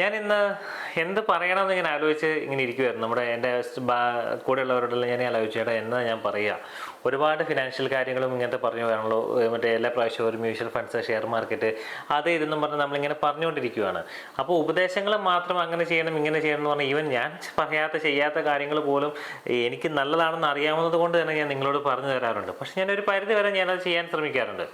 ഞാൻ ഇന്ന് എന്ത് പറയണമെന്ന് ഇങ്ങനെ ആലോചിച്ച് ഇങ്ങനെ ഇരിക്കുമായിരുന്നു നമ്മുടെ എന്റെ കൂടെ കൂടെയുള്ളവരോടെല്ലാം ഞാൻ ആലോചിച്ചു ചേട്ടാ എന്നാ ഞാൻ പറയുക ഒരുപാട് ഫിനാൻഷ്യൽ കാര്യങ്ങളും ഇങ്ങനത്തെ പറഞ്ഞു വരാണല്ലോ മറ്റേ എല്ലാ പ്രാവശ്യവും ഒരു മ്യൂച്വൽ ഫണ്ട്സ് ഷെയർ മാർക്കറ്റ് അത് ഇതെന്നും പറഞ്ഞ് നമ്മളിങ്ങനെ പറഞ്ഞുകൊണ്ടിരിക്കുകയാണ് അപ്പോൾ ഉപദേശങ്ങൾ മാത്രം അങ്ങനെ ചെയ്യണം ഇങ്ങനെ ചെയ്യണം എന്ന് പറഞ്ഞാൽ ഈവൻ ഞാൻ പറയാത്ത ചെയ്യാത്ത കാര്യങ്ങൾ പോലും എനിക്ക് നല്ലതാണെന്ന് അറിയാവുന്നത് കൊണ്ട് തന്നെ ഞാൻ നിങ്ങളോട് പറഞ്ഞു തരാറുണ്ട്. പക്ഷേ ഞാനൊരു പരിധി വരെ ഞാനത് ചെയ്യാൻ ശ്രമിക്കാറുണ്ട്.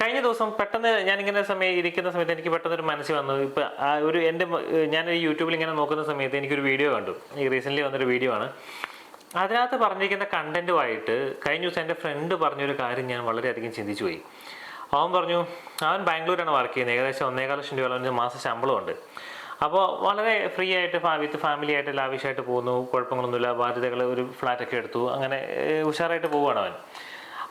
കഴിഞ്ഞ ദിവസം പെട്ടെന്ന് ഞാൻ ഇങ്ങനെ സമയം ഇരിക്കുന്ന സമയത്ത് എനിക്ക് പെട്ടെന്ന് ഒരു മനസ്സിൽ വന്നു. ഇപ്പൊ ഒരു എന്റെ ഞാൻ യൂട്യൂബിൽ ഇങ്ങനെ നോക്കുന്ന സമയത്ത് എനിക്കൊരു വീഡിയോ കണ്ടു. ഈ റീസെന്റ് വന്നൊരു വീഡിയോ ആണ്. അതിനകത്ത് പറഞ്ഞിരിക്കുന്ന കണ്ടന്റുമായിട്ട് കഴിഞ്ഞ ദിവസം എന്റെ ഫ്രണ്ട് പറഞ്ഞൊരു കാര്യം ഞാൻ വളരെയധികം ചിന്തിച്ചു പോയി. അവൻ പറഞ്ഞു അവൻ ബാംഗ്ലൂരാണ് വർക്ക് ചെയ്യുന്നത്. ഏകദേശം ഒന്നേകാൽ ലക്ഷം രൂപ മാസ മാസം ശമ്പളമുണ്ട് അപ്പോൾ വളരെ ഫ്രീ ആയിട്ട് വിത്ത് ഫാമിലി ആയിട്ട് ലാവിഷായിട്ട് പോകുന്നു. കുഴപ്പങ്ങളൊന്നുമില്ല. ബാധ്യതകൾ ഒരു ഫ്ലാറ്റൊക്കെ എടുത്തു. അങ്ങനെ ഉഷാറായിട്ട് പോവുകയാണ് അവൻ.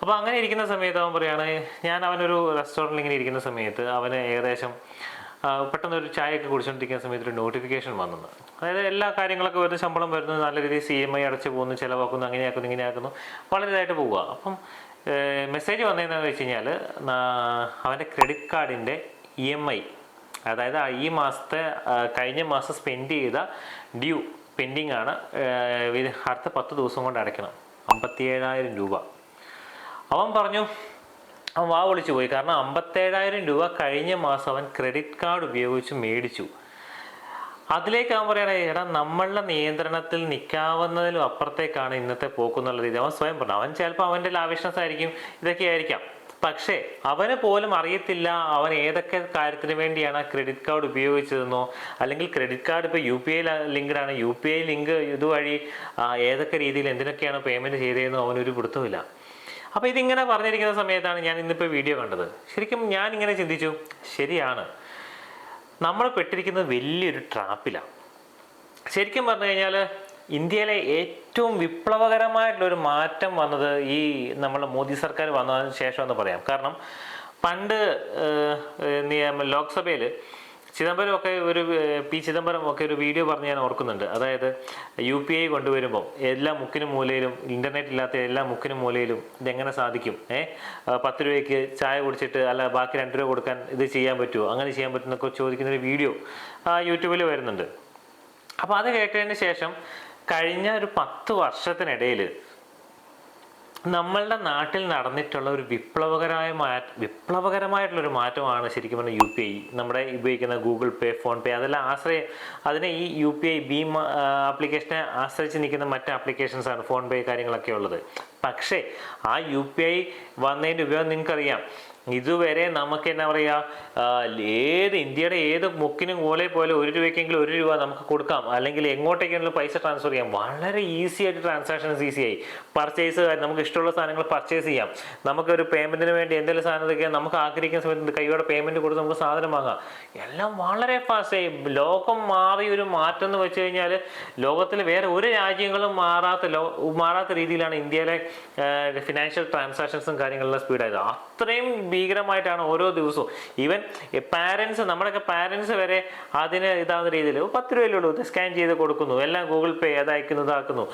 അപ്പോൾ അങ്ങനെ ഇരിക്കുന്ന സമയത്ത് അവൻ പറയാണ് ഞാൻ അവനൊരു റെസ്റ്റോറന്റിൽ ഇങ്ങനെ ഇരിക്കുന്ന സമയത്ത് അവന് ഏകദേശം പെട്ടെന്ന് ഒരു ചായയൊക്കെ കുടിച്ചുകൊണ്ടിരിക്കുന്ന സമയത്ത് ഒരു നോട്ടിഫിക്കേഷൻ വന്നു അതായത് എല്ലാ കാര്യങ്ങളൊക്കെ വരുന്നു ശമ്പളം വരുന്നു നല്ല രീതിയിൽ സി എം ഐ അടച്ചു പോകുന്നു ചിലവാക്കുന്നു അങ്ങനെയാക്കുന്നു ഇങ്ങനെയാക്കുന്നു വളരെ ഇതായിട്ട് പോവുക. അപ്പം മെസ്സേജ് വന്നതെന്ന് വെച്ച് കഴിഞ്ഞാൽ അവന്റെ ക്രെഡിറ്റ് കാർഡിന്റെ ഇ എം ഐ അതായത് ഈ മാസത്തെ കഴിഞ്ഞ മാസം സ്പെൻഡ് ചെയ്ത ഡ്യൂ പെൻഡിങ് ആണ് അടുത്ത പത്ത് ദിവസം കൊണ്ട് അടയ്ക്കണം. അമ്പത്തി ഏഴായിരം രൂപ. അവൻ പറഞ്ഞു അവൻ വാ വിളിച്ചു പോയി. കാരണം അമ്പത്തേഴായിരം രൂപ കഴിഞ്ഞ മാസം അവൻ ക്രെഡിറ്റ് കാർഡ് ഉപയോഗിച്ച് മേടിച്ചു. അതിലേക്ക് അവൻ പറയണേ എടാ നമ്മളുടെ നിയന്ത്രണത്തിൽ നിൽക്കാവുന്നതിലും അപ്പുറത്തേക്കാണ് ഇന്നത്തെ പോക്കുന്നുള്ള രീതി. അവൻ സ്വയം പറഞ്ഞു. അവൻ ചിലപ്പോൾ അവന്റെ ലാവിഷ്നസ് ആയിരിക്കും ഇതൊക്കെ ആയിരിക്കാം. പക്ഷേ അവന് പോലും അറിയത്തില്ല അവൻ ഏതൊക്കെ കാര്യത്തിന് വേണ്ടിയാണ് ക്രെഡിറ്റ് കാർഡ് ഉപയോഗിച്ചതെന്നോ അല്ലെങ്കിൽ ക്രെഡിറ്റ് കാർഡ് ഇപ്പോൾ യു പി ഐ ലിങ്ക്ഡ് ആണ് യു പി ഐ ലിങ്ക് ഇതുവഴി ഏതൊക്കെ രീതിയിൽ എന്തിനൊക്കെയാണ് പേയ്മെന്റ് ചെയ്തതെന്നോ അവനൊരു പിടുത്തമില്ല അപ്പോൾ ഇതിങ്ങനെ പറഞ്ഞിരിക്കുന്ന സമയത്താണ് ഞാൻ ഇന്നിപ്പോൾ വീഡിയോ കണ്ടത്. ശരിക്കും ഞാൻ ഇങ്ങനെ ചിന്തിച്ചു ശരിയാണ്. നമ്മൾ പെട്ടിരിക്കുന്നത് വലിയൊരു ട്രാപ്പിലാണ് ശരിക്കും പറഞ്ഞു കഴിഞ്ഞാൽ ഇന്ത്യയിലെ ഏറ്റവും വിപ്ലവകരമായിട്ടുള്ള ഒരു മാറ്റം വന്നത് ഈ നമ്മുടെ മോദി സർക്കാർ വന്നതിന് ശേഷം എന്ന് പറയാം. കാരണം പണ്ട് ലോക്സഭയിൽ ചിദംബരം ഒക്കെ ഒരു പി ചിദംബരം ഒക്കെ ഒരു വീഡിയോ പറഞ്ഞ് ഞാൻ ഓർക്കുന്നുണ്ട്. അതായത് യു പി ഐ കൊണ്ടുവരുമ്പോൾ എല്ലാ മുക്കിനും മൂലയിലും ഇന്റർനെറ്റ് ഇല്ലാത്ത എല്ലാ മുക്കിനും മൂലയിലും ഇതെങ്ങനെ സാധിക്കും? ഏഹ് പത്ത് രൂപയ്ക്ക് ചായ കുടിച്ചിട്ട് അല്ല ബാക്കി രണ്ട് രൂപ കൊടുക്കാൻ ഇത് ചെയ്യാൻ പറ്റുമോ അങ്ങനെ ചെയ്യാൻ പറ്റുന്നൊക്കെ ചോദിക്കുന്ന ഒരു വീഡിയോ യൂട്യൂബിൽ വരുന്നുണ്ട്. അപ്പോൾ അത് കേട്ടതിന് ശേഷം കഴിഞ്ഞ ഒരു പത്ത് വർഷത്തിനിടയിൽ നമ്മളുടെ നാട്ടിൽ നടന്നിട്ടുള്ള ഒരു വിപ്ലവകരമായ മാറ്റ വിപ്ലവകരമായിട്ടുള്ള ഒരു മാറ്റമാണ് ശരിക്കും പറഞ്ഞാൽ യു പി ഐ നമ്മുടെ ഉപയോഗിക്കുന്ന ഗൂഗിൾ പേ ഫോൺ പേ അതെല്ലാം ആശ്രയ അതിനെ ഈ യു പി ഐ ഭീം ആപ്ലിക്കേഷനെ ആശ്രയിച്ച് നിൽക്കുന്ന മറ്റ് ആപ്ലിക്കേഷൻസാണ് ഫോൺ പേ കാര്യങ്ങളൊക്കെ ഉള്ളത്. പക്ഷേ ആ യു പി ഐ വന്നതിന്റെ ഉപയോഗം നിങ്ങൾക്കറിയാം. ഇതുവരെ നമുക്ക് എന്നാ പറയുക ഏത് ഇന്ത്യയുടെ ഏത് മുക്കിനും മൂലയിൽ പോലെ ഒരു രൂപയ്ക്കെങ്കിലും ഒരു രൂപ നമുക്ക് കൊടുക്കാം. അല്ലെങ്കിൽ എങ്ങോട്ടേക്കെങ്കിലും പൈസ ട്രാൻസ്ഫർ ചെയ്യാം. വളരെ ഈസി ആയിട്ട് ട്രാൻസാക്ഷൻസ് ഈസിയായി പർച്ചേസ് നമുക്ക് ഇഷ്ടമുള്ള സാധനങ്ങൾ പർച്ചേസ് ചെയ്യാം. നമുക്ക് ഒരു പേയ്മെന്റിന് വേണ്ടി എന്തെങ്കിലും സാധനം ഇതൊക്കെ നമുക്ക് ആഗ്രഹിക്കുന്ന സമയത്ത് കൈയോടെ പേയ്മെന്റ് കൊടുത്ത് നമുക്ക് സാധനം വാങ്ങാം. എല്ലാം വളരെ ഫാസ്റ്റ് ആയി. ലോകം മാറിയ ഒരു മാറ്റം എന്ന് വെച്ച് കഴിഞ്ഞാൽ ലോകത്തിൽ വേറെ ഒരു രാജ്യങ്ങളും മാറാത്ത ലോ മാറാത്ത രീതിയിലാണ് ഇന്ത്യയിലെ ഫിനാൻഷ്യൽ ട്രാൻസാക്ഷൻസും കാര്യങ്ങളെല്ലാം സ്പീഡായത് അത്രയും ഭീകരമായിട്ടാണ് ഓരോ ദിവസവും. ഈവൻ പാരൻസ് നമ്മുടെയൊക്കെ പാരൻസ് വരെ അതിന് ഇതാവുന്ന രീതിയിൽ പത്ത് രൂപയല്ലേ ഉള്ളൂ. സ്കാൻ ചെയ്ത് കൊടുക്കുന്നു. എല്ലാം ഗൂഗിൾ പേ അത് അയക്കുന്നു ഇതാക്കുന്നു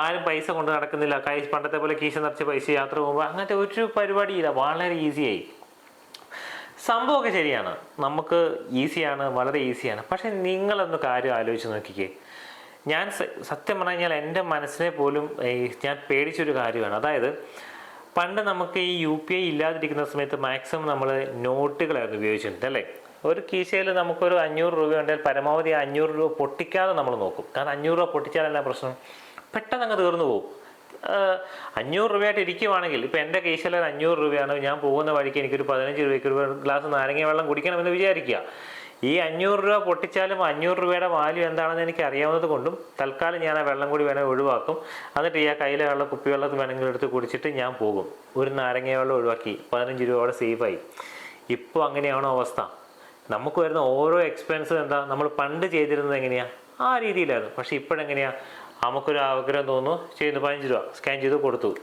ആരും പൈസ കൊണ്ട് നടക്കുന്നില്ല. കൈ പണ്ടത്തെ പോലെ കീശ നിറച്ച് പൈസ യാത്ര പോകുമ്പോൾ അങ്ങനത്തെ ഒരു പരിപാടിയില്ല. വളരെ ഈസിയായി സംഭവമൊക്കെ ശരിയാണ്. നമുക്ക് ഈസിയാണ് വളരെ ഈസിയാണ് പക്ഷെ നിങ്ങളൊന്ന് കാര്യം ആലോചിച്ച് നോക്കിക്കേ. ഞാൻ സത്യം പറഞ്ഞു കഴിഞ്ഞാൽ എന്റെ മനസ്സിനെ പോലും ഞാൻ പേടിച്ചൊരു കാര്യമാണ്. അതായത് പണ്ട് നമുക്ക് ഈ യു പി ഐ ഇല്ലാതിരിക്കുന്ന സമയത്ത് മാക്സിമം നമ്മൾ നോട്ടുകളായിരുന്നു ഉപയോഗിച്ചിട്ടുണ്ട് അല്ലേ? ഒരു കീശയിൽ നമുക്കൊരു അഞ്ഞൂറ് രൂപ ഉണ്ടെങ്കിൽ പരമാവധി അഞ്ഞൂറ് രൂപ പൊട്ടിക്കാതെ നമ്മൾ നോക്കും. കാരണം അഞ്ഞൂറ് രൂപ പൊട്ടിച്ചാലല്ല പ്രശ്നം? പെട്ടെന്ന് അങ്ങ് തീർന്നു പോകും. അഞ്ഞൂറ് രൂപയായിട്ട് ഇരിക്കുവാണെങ്കിൽ ഇപ്പം എന്റെ കീശയിൽ അഞ്ഞൂറ് രൂപയാണ് ഞാൻ പോകുന്ന വഴിക്ക് എനിക്കൊരു പതിനഞ്ച് രൂപയ്ക്ക് ഒരു ഗ്ലാസ് നാരങ്ങ വെള്ളം കുടിക്കണമെന്ന് വിചാരിക്കുക. ഈ അഞ്ഞൂറ് രൂപ പൊട്ടിച്ചാലും അഞ്ഞൂറ് രൂപയുടെ വാല്യൂ എന്താണെന്ന് എനിക്ക് അറിയാവുന്നത് കൊണ്ടും തൽക്കാലം ഞാൻ ആ വെള്ളം കൂടി വേണമെങ്കിൽ ഒഴിവാക്കും. എന്നിട്ട് ഈ ആ കയ്യിലെ വെള്ളം കുപ്പിവെള്ളത്തിൽ വേണമെങ്കിൽ എടുത്ത് കുടിച്ചിട്ട് ഞാൻ പോകും. ഒരു നാരങ്ങ വെള്ളം ഒഴിവാക്കി പതിനഞ്ച് രൂപയോടെ സേഫായി ഇപ്പോൾ അങ്ങനെയാണോ അവസ്ഥ? നമുക്ക് വരുന്ന ഓരോ എക്സ്പെൻസും എന്താ? നമ്മൾ പണ്ട് ചെയ്തിരുന്നത് എങ്ങനെയാണ് ആ രീതിയിലായിരുന്നു. പക്ഷേ ഇപ്പോഴെങ്ങനെയാണ് നമുക്കൊരു ആഗ്രഹം തോന്നുന്നു. ചെയ്യുന്നു പതിനഞ്ച് രൂപ സ്കാൻ ചെയ്ത് കൊടുത്തു.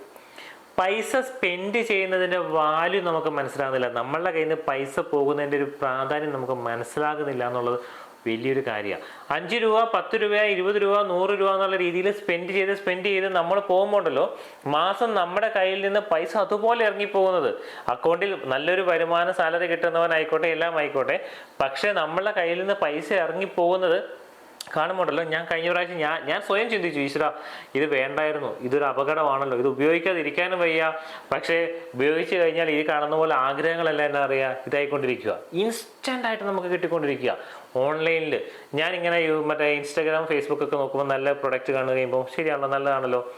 പൈസ സ്പെൻഡ് ചെയ്യുന്നതിന്റെ വാല്യൂ നമുക്ക് മനസ്സിലാകുന്നില്ല. നമ്മളുടെ കയ്യിൽ നിന്ന് പൈസ പോകുന്നതിന്റെ ഒരു പ്രാധാന്യം നമുക്ക് മനസ്സിലാകുന്നില്ല എന്നുള്ളത് വലിയൊരു കാര്യമാണ് അഞ്ച് രൂപ പത്ത് രൂപ ഇരുപത് രൂപ നൂറ് രൂപ എന്നുള്ള രീതിയിൽ സ്പെൻഡ് ചെയ്ത് സ്പെൻഡ് ചെയ്ത് നമ്മൾ പോകുമ്പോണ്ടല്ലോ മാസം നമ്മുടെ കയ്യിൽ നിന്ന് പൈസ അതുപോലെ ഇറങ്ങിപ്പോകുന്നത്. അക്കൗണ്ടിൽ നല്ലൊരു വരുമാനം സാലറി കിട്ടുന്നവനായിക്കോട്ടെ എല്ലാം ആയിക്കോട്ടെ പക്ഷേ നമ്മളുടെ കയ്യിൽ നിന്ന് പൈസ ഇറങ്ങിപ്പോകുന്നത് കാണുമ്പോണ്ടല്ലോ ഞാൻ കഴിഞ്ഞ പ്രാവശ്യം ഞാൻ ഞാൻ സ്വയം ചിന്തിച്ചു ഈശ്വര ഇത് വേണ്ടായിരുന്നു ഇതൊരു അപകടമാണല്ലോ ഇത് ഉപയോഗിക്കാതിരിക്കാനും വയ്യ. പക്ഷേ ഉപയോഗിച്ച് കഴിഞ്ഞാൽ ഈ കാണുന്ന പോലെ ആഗ്രഹങ്ങളെല്ലാം എന്നാ അറിയുക ഇതായിക്കൊണ്ടിരിക്കുക. ഇൻസ്റ്റന്റ് ആയിട്ട് നമുക്ക് കിട്ടിക്കൊണ്ടിരിക്കുക. ഓൺലൈനിൽ ഞാനിങ്ങനെ ഇങ്ങനെ മറ്റേ ഇൻസ്റ്റാഗ്രാം ഫേസ്ബുക്ക് ഒക്കെ നോക്കുമ്പോൾ നല്ല പ്രൊഡക്റ്റ് കാണുക കഴിയുമ്പോൾ ശരിയാണല്ലോ നല്ലതാണല്ലോ.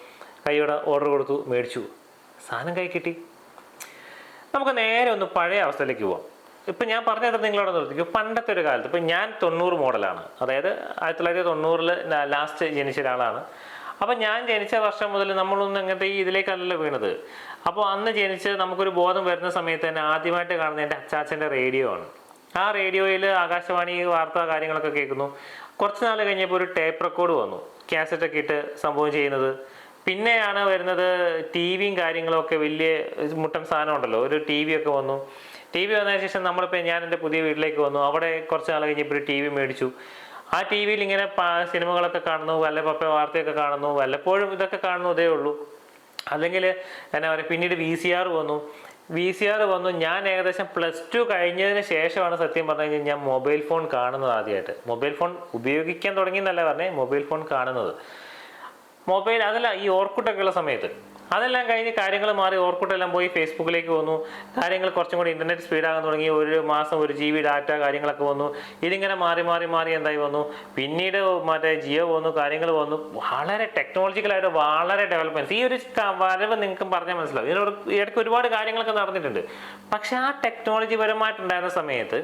കൈയോടെ ഓർഡർ കൊടുത്തു മേടിച്ചു. സാധനം കൈ കിട്ടി. നമുക്ക് നേരെ ഒന്ന് പഴയ അവസ്ഥയിലേക്ക് പോവാം. ഇപ്പം ഞാൻ പറഞ്ഞത് നിങ്ങളോട് നിർത്തിക്കും പണ്ടത്തെ ഒരു കാലത്ത് ഇപ്പം ഞാൻ തൊണ്ണൂറ് മോഡലാണ്. അതായത് ആയിരത്തി തൊള്ളായിരത്തി തൊണ്ണൂറിൽ ലാസ്റ്റ് ജനിച്ച ഒരാളാണ്. അപ്പം ഞാൻ ജനിച്ച വർഷം മുതൽ നമ്മളൊന്നും അങ്ങനത്തെ ഈ ഇതിലേക്കല്ല വീണത്. അപ്പോൾ അന്ന് ജനിച്ച് നമുക്കൊരു ബോധം വരുന്ന സമയത്ത് തന്നെ ആദ്യമായിട്ട് കാണുന്നത് എന്റെ അച്ചാച്ചന്റെ റേഡിയോ ആണ്. ആ റേഡിയോയിൽ ആകാശവാണി വാർത്ത കാര്യങ്ങളൊക്കെ കേൾക്കുന്നു. കുറച്ച് നാൾ കഴിഞ്ഞപ്പോൾ ഒരു ടേപ്പ് റെക്കോർഡ് വന്നു. കാസറ്റൊക്കെ ഇട്ട് സംഭവം ചെയ്യുന്നത്. പിന്നെയാണ് വരുന്നത് ടി വിയും കാര്യങ്ങളൊക്കെ വലിയ മുട്ടൻ സാധനം ഉണ്ടല്ലോ. ഒരു ടി വി ഒക്കെ വന്നു. ടി വി വന്നതിന് ശേഷം നമ്മളിപ്പോൾ ഞാൻ എന്റെ പുതിയ വീട്ടിലേക്ക് വന്നു. അവിടെ കുറച്ച് നാൾ കഴിഞ്ഞപ്പോൾ ഒരു ടി വി മേടിച്ചു. ആ ടി വിയിൽ ഇങ്ങനെ സിനിമകളൊക്കെ കാണുന്നു വല്ല പപ്പ വാർത്തയൊക്കെ കാണുന്നു വല്ലപ്പോഴും ഇതൊക്കെ കാണുന്നു ഇതേ ഉള്ളൂ. അല്ലെങ്കിൽ എന്നാ പറയുക പിന്നീട് വി സി ആർ വന്നു. വി സി ആർ വന്നു. ഞാൻ ഏകദേശം പ്ലസ് ടു കഴിഞ്ഞതിന് ശേഷമാണ് സത്യം പറഞ്ഞു കഴിഞ്ഞാൽ ഞാൻ മൊബൈൽ ഫോൺ കാണുന്നത് ആദ്യമായിട്ട് മൊബൈൽ ഫോൺ ഉപയോഗിക്കാൻ തുടങ്ങി എന്നല്ല പറഞ്ഞേ മൊബൈൽ ഫോൺ കാണുന്നത്. മൊബൈൽ അതല്ല ഈ ഓർക്കുട്ടൊക്കെയുള്ള സമയത്ത് അതെല്ലാം കഴിഞ്ഞ് കാര്യങ്ങൾ മാറി ഓർക്കുട്ടെല്ലാം പോയി ഫേസ്ബുക്കിലേക്ക് വന്നു. കാര്യങ്ങൾ കുറച്ചും കൂടി ഇന്റർനെറ്റ് സ്പീഡാകാൻ തുടങ്ങി. ഒരു മാസം ഒരു ജി ബി ഡാറ്റ കാര്യങ്ങളൊക്കെ വന്നു. ഇതിങ്ങനെ മാറി മാറി മാറി എന്തായി വന്നു. പിന്നീട് മറ്റേ ജിയോ വന്നു കാര്യങ്ങൾ വന്നു. വളരെ ടെക്നോളജിക്കലായിട്ട് വളരെ ഡെവലപ്മെന്റ്സ് ഈ ഒരു വരവ് നിങ്ങൾക്ക് പറഞ്ഞാൽ മനസ്സിലാവും. ഇതിനോട് ഇടയ്ക്ക് ഒരുപാട് കാര്യങ്ങളൊക്കെ നടന്നിട്ടുണ്ട്. പക്ഷെ ആ ടെക്നോളജി പരമായിട്ടുണ്ടായിരുന്ന സമയത്ത്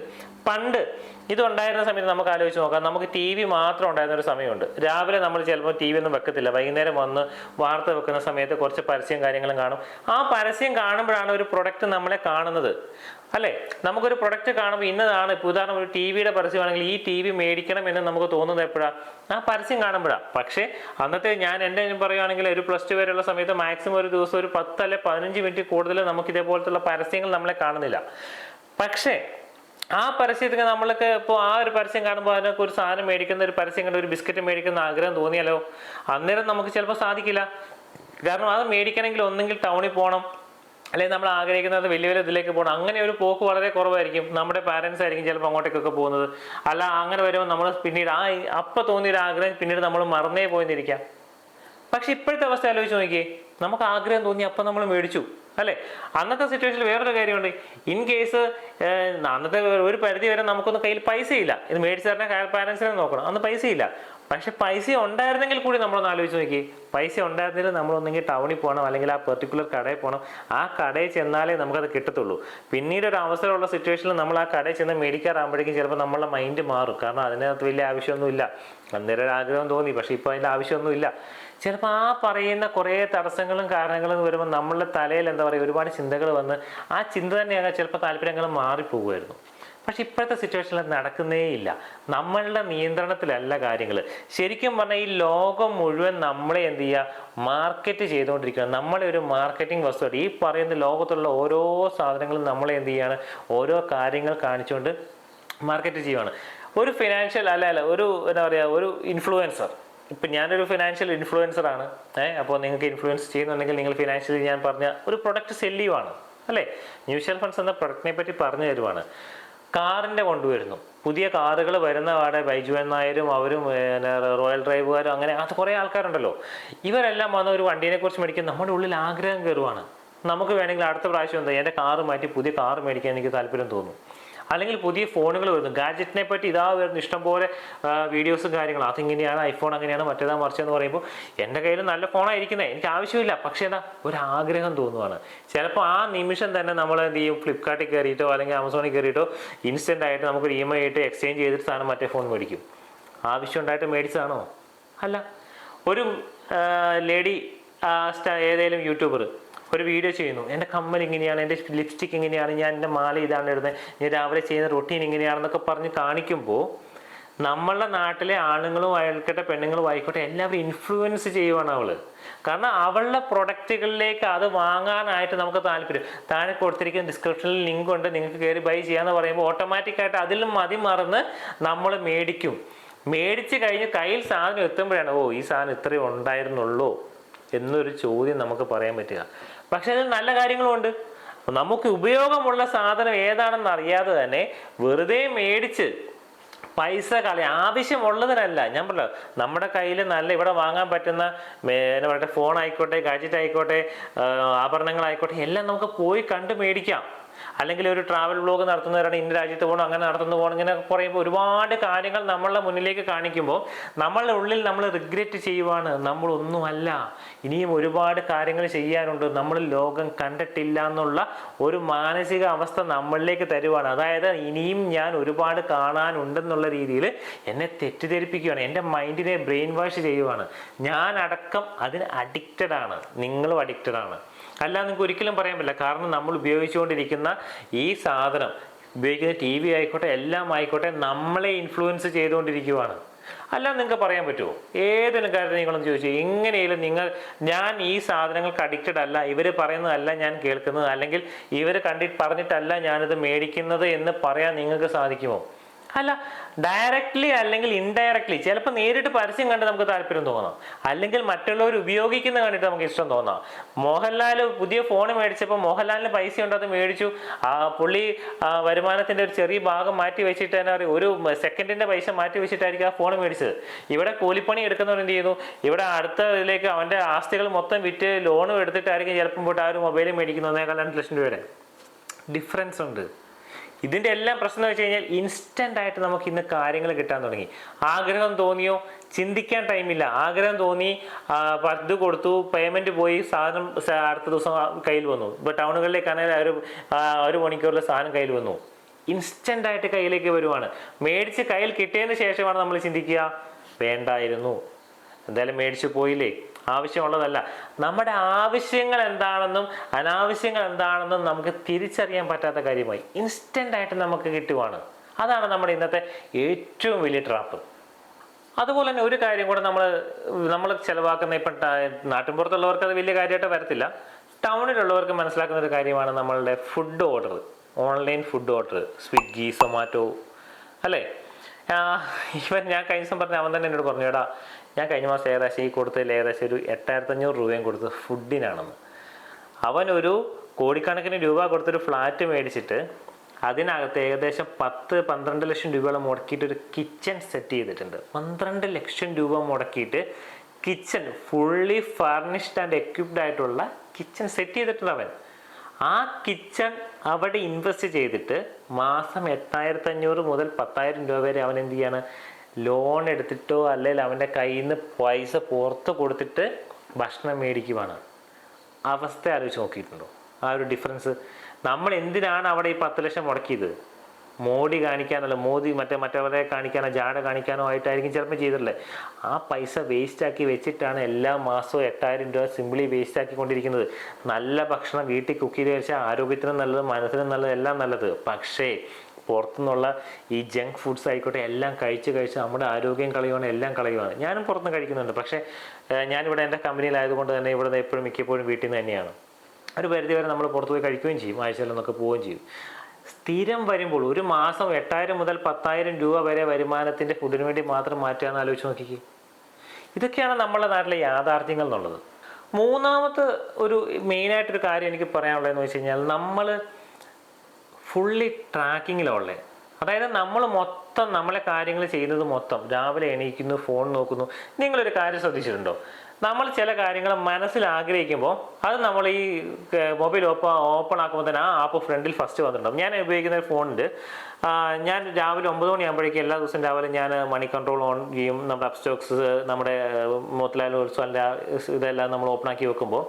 പണ്ട് ഇതുണ്ടായിരുന്ന സമയത്ത് നമുക്ക് ആലോചിച്ച് നോക്കാം. നമുക്ക് ടി വി മാത്രം ഉണ്ടായിരുന്ന ഒരു സമയമുണ്ട്. രാവിലെ നമ്മൾ ചിലപ്പോൾ ടി വി ഒന്നും വെക്കത്തില്ല. വൈകുന്നേരം വന്ന് വാർത്ത വെക്കുന്ന സമയത്ത് കുറച്ച് പരസ്യം കാര്യങ്ങളും കാണും. ആ പരസ്യം കാണുമ്പോഴാണ് ഒരു പ്രൊഡക്റ്റ് നമ്മളെ കാണുന്നത്. അല്ലേ? നമുക്കൊരു പ്രൊഡക്റ്റ് കാണുമ്പോൾ ഇന്നതാണ് ഇപ്പോൾ ഉദാഹരണം ഒരു ടി വിയുടെ പരസ്യമാണെങ്കിൽ ഈ ടി വി മേടിക്കണം എന്ന് നമുക്ക് തോന്നുന്നത് എപ്പോഴാണ് ആ പരസ്യം കാണുമ്പോഴാണ് പക്ഷേ അന്നത്തെ ഞാൻ എന്റെ പറയുകയാണെങ്കിൽ ഒരു പ്ലസ് ടു വരെയുള്ള സമയത്ത് മാക്സിമം ഒരു ദിവസം ഒരു പത്ത് അല്ലെ പതിനഞ്ച് മിനിറ്റ് കൂടുതൽ നമുക്ക് ഇതേപോലത്തുള്ള പരസ്യങ്ങൾ നമ്മളെ കാണുന്നില്ല. പക്ഷേ ആ പരസ്യത്തിന് നമ്മൾക്ക് ഇപ്പോൾ ആ ഒരു പരസ്യം കാണുമ്പോൾ അതിനൊക്കെ ഒരു സാധനം മേടിക്കുന്ന ഒരു പരസ്യം കണ്ട് ഒരു ബിസ്ക്കറ്റ് മേടിക്കുന്ന ആഗ്രഹം തോന്നിയാലോ? അന്നേരം നമുക്ക് ചിലപ്പോൾ സാധിക്കില്ല. കാരണം അത് മേടിക്കണമെങ്കിൽ ഒന്നെങ്കിൽ ടൗണിൽ പോകണം അല്ലെങ്കിൽ നമ്മൾ ആഗ്രഹിക്കുന്നത് വലിയ വലിയ ഇതിലേക്ക് പോകണം അങ്ങനെ ഒരു പോക്ക് വളരെ കുറവായിരിക്കും. നമ്മുടെ പാരൻസ് ആയിരിക്കും ചിലപ്പോൾ അങ്ങോട്ടേക്കൊക്കെ പോകുന്നത്. അല്ല അങ്ങനെ വരുമ്പോൾ നമ്മൾ പിന്നീട് ആ അപ്പം തോന്നിയൊരു ആഗ്രഹം പിന്നീട് നമ്മൾ മറന്നേ പോയെന്നിരിക്കാം. പക്ഷെ ഇപ്പോഴത്തെ അവസ്ഥ ആലോചിച്ച് നോക്കിയേ നമുക്ക് ആഗ്രഹം തോന്നി അപ്പം നമ്മൾ മേടിച്ചു അല്ലേ? അന്നത്തെ സിറ്റുവേഷനിൽ വേറൊരു കാര്യമുണ്ട്. ഇൻ കേസ് അന്നത്തെ ഒരു പരിധി വരെ നമുക്കൊന്നും കയ്യിൽ പൈസ ഇല്ല ഇത് മേടിച്ച് തരണ പാരൻസിനെ നോക്കണം. അന്ന് പൈസ ഇല്ല പക്ഷെ പൈസ ഉണ്ടായിരുന്നെങ്കിൽ കൂടി നമ്മളൊന്ന് ആലോചിച്ച് നോക്കി പൈസ ഉണ്ടായിരുന്നെങ്കിൽ നമ്മളൊന്നെങ്കിൽ ടൗണിൽ പോകണം അല്ലെങ്കിൽ ആ പെർട്ടിക്കുലർ കടയിൽ പോകണം. ആ കടയിൽ ചെന്നാലേ നമുക്കത് കിട്ടത്തുള്ളൂ. പിന്നീട് ഒരു അവസരമുള്ള സിറ്റുവേഷനിൽ നമ്മൾ ആ കടയിൽ ചെന്ന് മേടിക്കാറാകുമ്പോഴേക്കും ചിലപ്പോൾ നമ്മളുടെ മൈൻഡ് മാറും. കാരണം അതിനകത്ത് വലിയ ആവശ്യമൊന്നുമില്ല. അന്നേരം ഒരു ആഗ്രഹം തോന്നി പക്ഷേ ഇപ്പോൾ അതിന്റെ ആവശ്യമൊന്നുമില്ല. ചിലപ്പോൾ ആ പറയുന്ന കുറേ തടസ്സങ്ങളും കാരണങ്ങളും വരുമ്പോൾ നമ്മളുടെ തലയിൽ എന്താ പറയുക ഒരുപാട് ചിന്തകൾ വന്ന് ആ ചിന്ത തന്നെയാകാൻ ചിലപ്പോൾ താല്പര്യങ്ങൾ മാറിപ്പോകുമായിരുന്നു. പക്ഷെ ഇപ്പോഴത്തെ സിറ്റുവേഷനിൽ നടക്കുന്നേ ഇല്ല. നമ്മളുടെ നിയന്ത്രണത്തിലല്ല കാര്യങ്ങൾ ശരിക്കും പറഞ്ഞാൽ ഈ ലോകം മുഴുവൻ നമ്മളെ എന്ത് ചെയ്യുക മാർക്കറ്റ് ചെയ്തുകൊണ്ടിരിക്കുകയാണ്. നമ്മളെ ഒരു മാർക്കറ്റിംഗ് വസ്തുവായിട്ട് ഈ പറയുന്ന ലോകത്തുള്ള ഓരോ സാധനങ്ങളും നമ്മളെ എന്ത് ചെയ്യുകയാണ് ഓരോ കാര്യങ്ങൾ കാണിച്ചുകൊണ്ട് മാർക്കറ്റ് ചെയ്യുകയാണ് ഒരു ഫിനാൻഷ്യൽ അല്ല അല്ല ഒരു എന്താ പറയുക ഒരു ഇൻഫ്ലുവൻസർ ഇപ്പം ഞാനൊരു ഫിനാൻഷ്യൽ ഇൻഫ്ലുവൻസർ ആണ്. ഏഹ് അപ്പോൾ നിങ്ങൾക്ക് ഇൻഫ്ലുവൻസ് ചെയ്യുന്നുണ്ടെങ്കിൽ നിങ്ങൾ ഫിനാൻഷ്യലി ഞാൻ പറഞ്ഞ ഒരു പ്രൊഡക്റ്റ് സെൽ ചെയ്യുവാണ്. അല്ലേ? മ്യൂച്വൽ ഫണ്ട്സ് എന്ന പ്രൊഡക്റ്റിനെ പറ്റി പറഞ്ഞു തരുവാണ്. കാറിന്റെ കൊണ്ടുവരുന്നു. പുതിയ കാറുകൾ വരുന്ന പാടെ ബൈജുവൻ നായരും അവരും പിന്നെ റോയൽ ഡ്രൈവുകാരും അങ്ങനെ അത് കുറേ ആൾക്കാരുണ്ടല്ലോ. ഇവരെല്ലാം വന്ന ഒരു വണ്ടീനെ കുറിച്ച് മേടിക്കാൻ നമ്മുടെ ഉള്ളിൽ ആഗ്രഹം കയറുവാണ്. നമുക്ക് വേണമെങ്കിൽ അടുത്ത പ്രാവശ്യം എന്താ എന്റെ കാറ് മാറ്റി പുതിയ കാറ് മേടിക്കാൻ എനിക്ക് താല്പര്യം തോന്നും. അല്ലെങ്കിൽ പുതിയ ഫോണുകൾ വരുന്നു. ഗാഡ്ജറ്റിനെ പറ്റി ഇതാ വരുന്നു. ഇഷ്ടംപോലെ വീഡിയോസും കാര്യങ്ങളും. അതിങ്ങനെയാണ് ഐഫോൺ അങ്ങനെയാണ് മറ്റേതാ മറിച്ചെന്ന് പറയുമ്പോൾ എന്റെ കയ്യിൽ നല്ല ഫോണായിരിക്കുന്നത് എനിക്ക് ആവശ്യമില്ല. പക്ഷേ എന്താ ഒരു ആഗ്രഹം തോന്നുവാണ്. ചിലപ്പോൾ ആ നിമിഷം തന്നെ നമ്മൾ എന്ത് ചെയ്യും? ഫ്ലിപ്കാർട്ടിൽ കയറിയിട്ടോ അല്ലെങ്കിൽ ആമസോണിൽ കയറിയിട്ടോ ഇൻസ്റ്റന്റ് ആയിട്ട് നമുക്കൊരു ഇ എം ഐ ആയിട്ട് എക്സ്ചേഞ്ച് ചെയ്തിട്ട് സാധനം മറ്റേ ഫോൺ മേടിക്കും. ആവശ്യം ഉണ്ടായിട്ട് മേടിച്ചതാണോ? അല്ല. ഒരു ലേഡി ഏതെങ്കിലും യൂട്യൂബർ ഒരു വീഡിയോ ചെയ്യുന്നു. എന്റെ കമ്മൽ ഇങ്ങനെയാണ് എന്റെ ലിപ്സ്റ്റിക് ഇങ്ങനെയാണ് ഞാൻ എന്റെ മാല ഇതാണ് ഇടുന്നത് ഞാൻ രാവിലെ ചെയ്യുന്ന റൊട്ടീൻ ഇങ്ങനെയാണെന്നൊക്കെ പറഞ്ഞ് കാണിക്കുമ്പോൾ നമ്മളുടെ നാട്ടിലെ ആണുങ്ങളും ആയിക്കോട്ടെ പെണ്ണുങ്ങളും ആയിക്കോട്ടെ എല്ലാവരും ഇൻഫ്ലുവൻസ് ചെയ്യുവാണ് അവൾ. കാരണം അവളുടെ പ്രൊഡക്റ്റുകളിലേക്ക് അത് വാങ്ങാനായിട്ട് നമുക്ക് താല്പര്യം. താഴെ കൊടുത്തിരിക്കുന്ന ഡിസ്ക്രിപ്ഷനിൽ ലിങ്ക് ഉണ്ട് നിങ്ങൾക്ക് കയറി ബൈ ചെയ്യാന്ന് പറയുമ്പോൾ ഓട്ടോമാറ്റിക്കായിട്ട് അതിലും മതി മറന്ന് നമ്മൾ മേടിക്കും. മേടിച്ച് കഴിഞ്ഞ് കയ്യിൽ സാധനം എത്തുമ്പോഴാണ് ഓ ഈ സാധനം ഇത്രയും ഉണ്ടായിരുന്നുള്ളൂ എന്നൊരു ചോദ്യം നമുക്ക് പറയാൻ പറ്റുക. പക്ഷെ അതിൽ നല്ല കാര്യങ്ങളുമുണ്ട്. നമുക്ക് ഉപയോഗമുള്ള സാധനം ഏതാണെന്ന് അറിയാതെ തന്നെ വെറുതെ മേടിച്ച് പൈസ കളി ആവശ്യമുള്ളതിനല്ല. ഞാൻ പറഞ്ഞു നമ്മുടെ കയ്യിൽ നല്ല ഇവിടെ വാങ്ങാൻ പറ്റുന്ന എന്നാ പറയട്ടെ ഫോൺ ആയിക്കോട്ടെ ഗാഡ്ജറ്റ് ആയിക്കോട്ടെ ആഭരണങ്ങളായിക്കോട്ടെ എല്ലാം നമുക്ക് പോയി കണ്ട് മേടിക്കാം. അല്ലെങ്കിൽ ഒരു ട്രാവൽ ബ്ലോഗ് നടത്തുന്നവരാണ് ഇന്ന രാജ്യത്ത് പോകണം അങ്ങനെ നടത്തുന്നു പോകണം ഇങ്ങനെ പറയുമ്പോൾ ഒരുപാട് കാര്യങ്ങൾ നമ്മളുടെ മുന്നിലേക്ക് കാണിക്കുമ്പോൾ നമ്മളുടെ ഉള്ളിൽ നമ്മൾ റിഗ്രറ്റ് ചെയ്യുവാണ്. നമ്മളൊന്നുമല്ല. ഇനിയും ഒരുപാട് കാര്യങ്ങൾ ചെയ്യാനുണ്ട്. നമ്മൾ ലോകം കണ്ടിട്ടില്ല എന്നുള്ള ഒരു മാനസിക അവസ്ഥ നമ്മളിലേക്ക് തരുവാണ്. അതായത് ഇനിയും ഞാൻ ഒരുപാട് കാണാനുണ്ടെന്നുള്ള രീതിയിൽ എന്നെ തെറ്റിദ്ധരിപ്പിക്കുകയാണ് എന്റെ മൈൻഡിനെ ബ്രെയിൻ വാഷ് ചെയ്യുവാണ്. ഞാൻ അടക്കം അതിന് അഡിക്റ്റഡ് ആണ്. നിങ്ങളും അഡിക്റ്റഡ് ആണ്. അല്ല നിങ്ങൾക്ക് ഒരിക്കലും പറയാൻ പറ്റില്ല. കാരണം നമ്മൾ ഉപയോഗിച്ചുകൊണ്ടിരിക്കുന്ന ഈ സാധനം ഉപയോഗിക്കുന്ന ടി വി ആയിക്കോട്ടെ എല്ലാം ആയിക്കോട്ടെ നമ്മളെ ഇൻഫ്ലുവൻസ് ചെയ്തുകൊണ്ടിരിക്കുവാണ്. അല്ല നിങ്ങൾക്ക് പറയാൻ പറ്റുമോ? ഏതെങ്കിലും കാര്യത്തിൽ നിങ്ങളൊന്ന് ചോദിച്ചു. എങ്ങനെയും നിങ്ങൾ ഞാൻ ഈ സാധനങ്ങൾക്ക് അഡിക്റ്റഡ് അല്ല ഇവർ പറയുന്നതല്ല ഞാൻ കേൾക്കുന്നത് അല്ലെങ്കിൽ ഇവർ കണ്ടിട്ട് പറഞ്ഞിട്ടല്ല ഞാനിത് മേടിക്കുന്നത് എന്ന് പറയാൻ നിങ്ങൾക്ക് സാധിക്കുമോ? അല്ല ഡയറക്റ്റ്ലി അല്ലെങ്കിൽ ഇൻഡയറക്ട്ലി ചിലപ്പോൾ നേരിട്ട് പരസ്യം കണ്ട് നമുക്ക് താല്പര്യം തോന്നാം. അല്ലെങ്കിൽ മറ്റുള്ളവർ ഉപയോഗിക്കുന്ന കണ്ടിട്ട് നമുക്ക് ഇഷ്ടം തോന്നാം. മോഹൻലാൽ പുതിയ ഫോൺ മേടിച്ചപ്പോൾ മോഹൻലാലിന് പൈസ ഉണ്ട് അത് മേടിച്ചു. ആ പുള്ളി വരുമാനത്തിന്റെ ഒരു ചെറിയ ഭാഗം മാറ്റി വെച്ചിട്ട് തന്നെ പറയും ഒരു സെക്കൻഡിന്റെ പൈസ മാറ്റി വെച്ചിട്ടായിരിക്കും ആ ഫോൺ മേടിച്ചത്. ഇവിടെ കൂലിപ്പണി എടുക്കുന്നവർ എന്ത് ചെയ്യുന്നു? ഇവിടെ അടുത്ത ഇതിലേക്ക് അവന്റെ ആസ്തികൾ മൊത്തം വിറ്റ് ലോണും എടുത്തിട്ടായിരിക്കും ചിലപ്പം പോയിട്ട് ആ ഒരു മൊബൈൽ മേടിക്കുന്നത്. ഒന്നേകാൽ രണ്ട് ലക്ഷം രൂപയുടെ ഡിഫറൻസ് ഉണ്ട്. ഇതിന്റെ എല്ലാം പ്രശ്നം വെച്ച് കഴിഞ്ഞാൽ ഇൻസ്റ്റന്റ് ആയിട്ട് നമുക്ക് ഇന്ന് കാര്യങ്ങൾ കിട്ടാൻ തുടങ്ങി. ആഗ്രഹം തോന്നിയോ? ചിന്തിക്കാൻ ടൈമില്ല ആഗ്രഹം തോന്നി ഇത് കൊടുത്തു പേയ്മെന്റ് പോയി സാധനം അടുത്ത ദിവസം കയ്യിൽ വന്നു. ഇപ്പൊ ടൗണുകളിലേക്കാണെങ്കിൽ ഒരു ഒരു മണിക്കൂറിലെ സാധനം കയ്യിൽ വന്നു. ഇൻസ്റ്റന്റ് ആയിട്ട് കയ്യിലേക്ക് വരുവാണ്. മേടിച്ച് കയ്യിൽ കിട്ടിയതിന് ശേഷമാണ് നമ്മൾ ചിന്തിക്കുക വേണ്ടായിരുന്നു. എന്തായാലും മേടിച്ച് പോയില്ലേ? ആവശ്യമുള്ളതല്ല. നമ്മുടെ ആവശ്യങ്ങൾ എന്താണെന്നും അനാവശ്യങ്ങൾ എന്താണെന്നും നമുക്ക് തിരിച്ചറിയാൻ പറ്റാത്ത കാര്യമായി. ഇൻസ്റ്റന്റ് ആയിട്ട് നമുക്ക് കിട്ടുവാണ്. അതാണ് നമ്മുടെ ഇന്നത്തെ ഏറ്റവും വലിയ ട്രാപ്പ് അതുപോലെ തന്നെ ഒരു കാര്യം കൂടെ നമ്മൾ നമ്മൾ ചിലവാക്കുന്ന ഇപ്പം നാട്ടിൻപുറത്തുള്ളവർക്ക് അത് വലിയ കാര്യമായിട്ട് വരത്തില്ല. ടൗണിലുള്ളവർക്ക് മനസ്സിലാക്കുന്ന ഒരു കാര്യമാണ് നമ്മളുടെ food order online food order Swiggy Zomato അല്ലേ? ഇവൻ ഞാൻ കഴിഞ്ഞ ദിവസം പറഞ്ഞ അവൻ തന്നെ എന്നോട് പറഞ്ഞു എടാ ഞാൻ കഴിഞ്ഞ മാസം ഏകദേശം ഈ കൊടുത്തതിൽ ഏകദേശം ഒരു എട്ടായിരത്തഞ്ഞൂറ് രൂപയും കൊടുത്തത് ഫുഡിനാണെന്ന്. അവൻ ഒരു കോടിക്കണക്കിന് രൂപ കൊടുത്തൊരു ഫ്ലാറ്റ് മേടിച്ചിട്ട് അതിനകത്ത് ഏകദേശം പത്ത് പന്ത്രണ്ട് ലക്ഷം രൂപയോളം മുടക്കിയിട്ട് ഒരു കിച്ചൺ സെറ്റ് ചെയ്തിട്ടുണ്ട്. പന്ത്രണ്ട് ലക്ഷം രൂപ മുടക്കിയിട്ട് kitchen fully furnished and equipped ആയിട്ടുള്ള കിച്ചൺ സെറ്റ് ചെയ്തിട്ടുണ്ട് അവൻ. ആ കിച്ചൺ അവിടെ ഇൻവെസ്റ്റ് ചെയ്തിട്ട് മാസം എട്ടായിരത്തി അഞ്ഞൂറ് മുതൽ പത്തായിരം രൂപ വരെ അവൻ എന്ത് ചെയ്യാണ്? ലോൺ എടുത്തിട്ടോ അല്ലെങ്കിൽ അവന്റെ കയ്യിൽ നിന്ന് പൈസ പുറത്ത് കൊടുത്തിട്ട് ഭക്ഷണം മേടിക്കുവാണ്. അവസ്ഥ ആലോചിച്ച് നോക്കിയിട്ടുണ്ടോ? ആ ഒരു ഡിഫറൻസ് നമ്മൾ എന്തിനാണ് അവിടെ ഈ പത്ത് ലക്ഷം മുടക്കിയത്? മോഡി കാണിക്കാനല്ല മോദി മറ്റേ മറ്റവരെ കാണിക്കാനോ ജാട കാണിക്കാനോ ആയിട്ടായിരിക്കും ചിലപ്പോൾ ചെയ്തിട്ടില്ലേ ആ പൈസ വേസ്റ്റാക്കി വെച്ചിട്ടാണ് എല്ലാ മാസവും എട്ടായിരം രൂപ സിമ്പിളി വേസ്റ്റ് ആക്കിക്കൊണ്ടിരിക്കുന്നത് നല്ല ഭക്ഷണം വീട്ടിൽ കുക്ക് ചെയ്ത് കഴിച്ചാൽ ആരോഗ്യത്തിനും നല്ലത് മനസ്സിനും നല്ലത് എല്ലാം നല്ലത്. പക്ഷേ പുറത്തുനിന്നുള്ള ഈ ജങ്ക് ഫുഡ്സ് ആയിക്കോട്ടെ എല്ലാം കഴിച്ച് കഴിച്ച് നമ്മുടെ ആരോഗ്യം കളയുവാണ് എല്ലാം കളയുവാണ്. ഞാനും പുറത്തുനിന്ന് കഴിക്കുന്നുണ്ട്. പക്ഷേ ഞാനിവിടെ എന്റെ കമ്പനിയിലായതുകൊണ്ട് തന്നെ ഇവിടെ എപ്പോഴും മിക്കപ്പോഴും വീട്ടിൽ നിന്ന് തന്നെയാണ്. ഒരു പരിധിവരെ നമ്മൾ പുറത്ത് പോയി കഴിക്കുകയും ചെയ്യും ആഴ്ചയിലൊന്നൊക്കെ പോവുകയും ചെയ്യും. സ്ഥിരം വരുമ്പോൾ ഒരു മാസം എട്ടായിരം മുതൽ പത്തായിരം രൂപ വരെ വരുമാനത്തിന്റെ ഫുഡിന് വേണ്ടി മാത്രം മാറ്റുകയെന്ന് ആലോചിച്ച് നോക്കിക്കേ. ഇതൊക്കെയാണ് നമ്മുടെ നാട്ടിലെ യാഥാർത്ഥ്യങ്ങൾ എന്നുള്ളത്. മൂന്നാമത്തെ ഒരു മെയിനായിട്ടൊരു കാര്യം എനിക്ക് പറയാനുള്ളതെന്ന് വെച്ച് കഴിഞ്ഞാൽ നമ്മൾ ഫുള്ളി ട്രാക്കിങ്ങിലുള്ളത് അതായത് നമ്മൾ മൊത്തം നമ്മളെ കാര്യങ്ങൾ ചെയ്യുന്നത് മൊത്തം. രാവിലെ എണീക്കുന്നു ഫോൺ നോക്കുന്നു. നിങ്ങളൊരു കാര്യം ശ്രദ്ധിച്ചിട്ടുണ്ടോ? നമ്മൾ ചില കാര്യങ്ങൾ മനസ്സിൽ ആഗ്രഹിക്കുമ്പോൾ അത് നമ്മൾ ഈ മൊബൈൽ ഓപ്പ ഓപ്പൺ ആക്കുമ്പോൾ തന്നെ ആ ആപ്പ് ഫ്രണ്ടിൽ ഫസ്റ്റ് വന്നിട്ടുണ്ടാവും. ഞാൻ ഉപയോഗിക്കുന്ന ഒരു ഫോണുണ്ട് ഞാൻ രാവിലെ ഒമ്പത് മണിയാകുമ്പോഴേക്കും എല്ലാ ദിവസവും രാവിലെ ഞാൻ മണി കൺട്രോൾ ഓൺ ചെയ്യും. നമ്മുടെ അപ്സ്റ്റോക്സ് നമ്മുടെ മോത്തിലാൽ ഉത്സവം ഇതെല്ലാം നമ്മൾ ഓപ്പൺ ആക്കി വെക്കുമ്പോൾ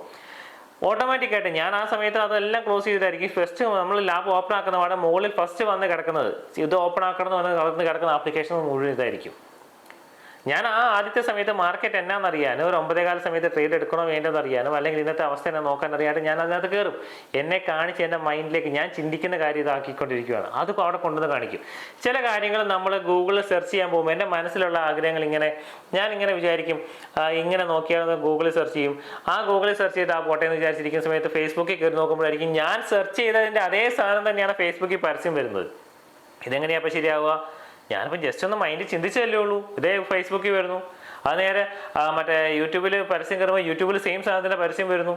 ഓട്ടോമാറ്റിക് ആയിട്ട് ഞാൻ ആ സമയത്ത് അതെല്ലാം ക്ലോസ് ചെയ്തിട്ടായിരിക്കും. ഫസ്റ്റ് നമ്മൾ ലാബ് ഓപ്പൺ ആക്കുന്ന പാടെ മുകളിൽ ഫസ്റ്റ് വന്ന് കിടക്കുന്നത്. ഇത് ഓപ്പൺ ആക്കണം എന്ന് കടന്ന് കിടക്കുന്ന ആപ്ലിക്കേഷൻ മുഴുവൻ ഇതായിരിക്കും. ഞാൻ ആ ആദ്യത്തെ സമയത്ത് മാർക്കറ്റ് എന്നാന്ന് ഒരു ഒമ്പതേകാല സമയത്ത് ട്രേഡ് എടുക്കണോ വേണ്ടെന്ന് അറിയാനും അല്ലെങ്കിൽ ഇന്നത്തെ അവസ്ഥ എന്നെ നോക്കാൻ അറിയാതെ ഞാൻ അതിനകത്ത് കയറും എന്നെ കാണിച്ച് എന്റെ മൈൻഡിലേക്ക് ഞാൻ ചിന്തിക്കുന്ന കാര്യം ഇതാക്കിക്കൊണ്ടിരിക്കുകയാണ് അത് അവിടെ കൊണ്ടുവന്ന് കാണിക്കും. ചില കാര്യങ്ങൾ നമ്മൾ ഗൂഗിളിൽ സെർച്ച് ചെയ്യാൻ പോകുമ്പോൾ എന്റെ മനസ്സിലുള്ള ആഗ്രഹങ്ങൾ ഇങ്ങനെ ഞാൻ ഇങ്ങനെ വിചാരിക്കും ഇങ്ങനെ നോക്കിയാൽ ഗൂഗിളിൽ സെർച്ച് ചെയ്യും. ആ ഗൂഗിളിൽ സെർച്ച് ചെയ്ത് ആ പോട്ടെ എന്ന് വിചാരിച്ചിരിക്കുന്ന സമയത്ത് ഫേസ്ബുക്കിൽ കയറി നോക്കുമ്പോഴായിരിക്കും ഞാൻ സെർച്ച് ചെയ്തതിന്റെ അതേ സാധനം തന്നെയാണ് ഫേസ്ബുക്കിൽ പരസ്യം വരുന്നത്. ഇതെങ്ങനെയാ അപ്പോൾ ശരിയാവുക? ഞാനിപ്പോൾ ജസ്റ്റ് ഒന്ന് മൈൻഡ് ചിന്തിച്ചല്ലേ ഉള്ളൂ. ഇതേ ഫേസ്ബുക്കിൽ വരുന്നു. അത് നേരെ മറ്റേ യൂട്യൂബിൽ പരസ്യം കയറുമ്പോൾ യൂട്യൂബിൽ സെയിം സാധനത്തിന്റെ പരസ്യം വരുന്നു.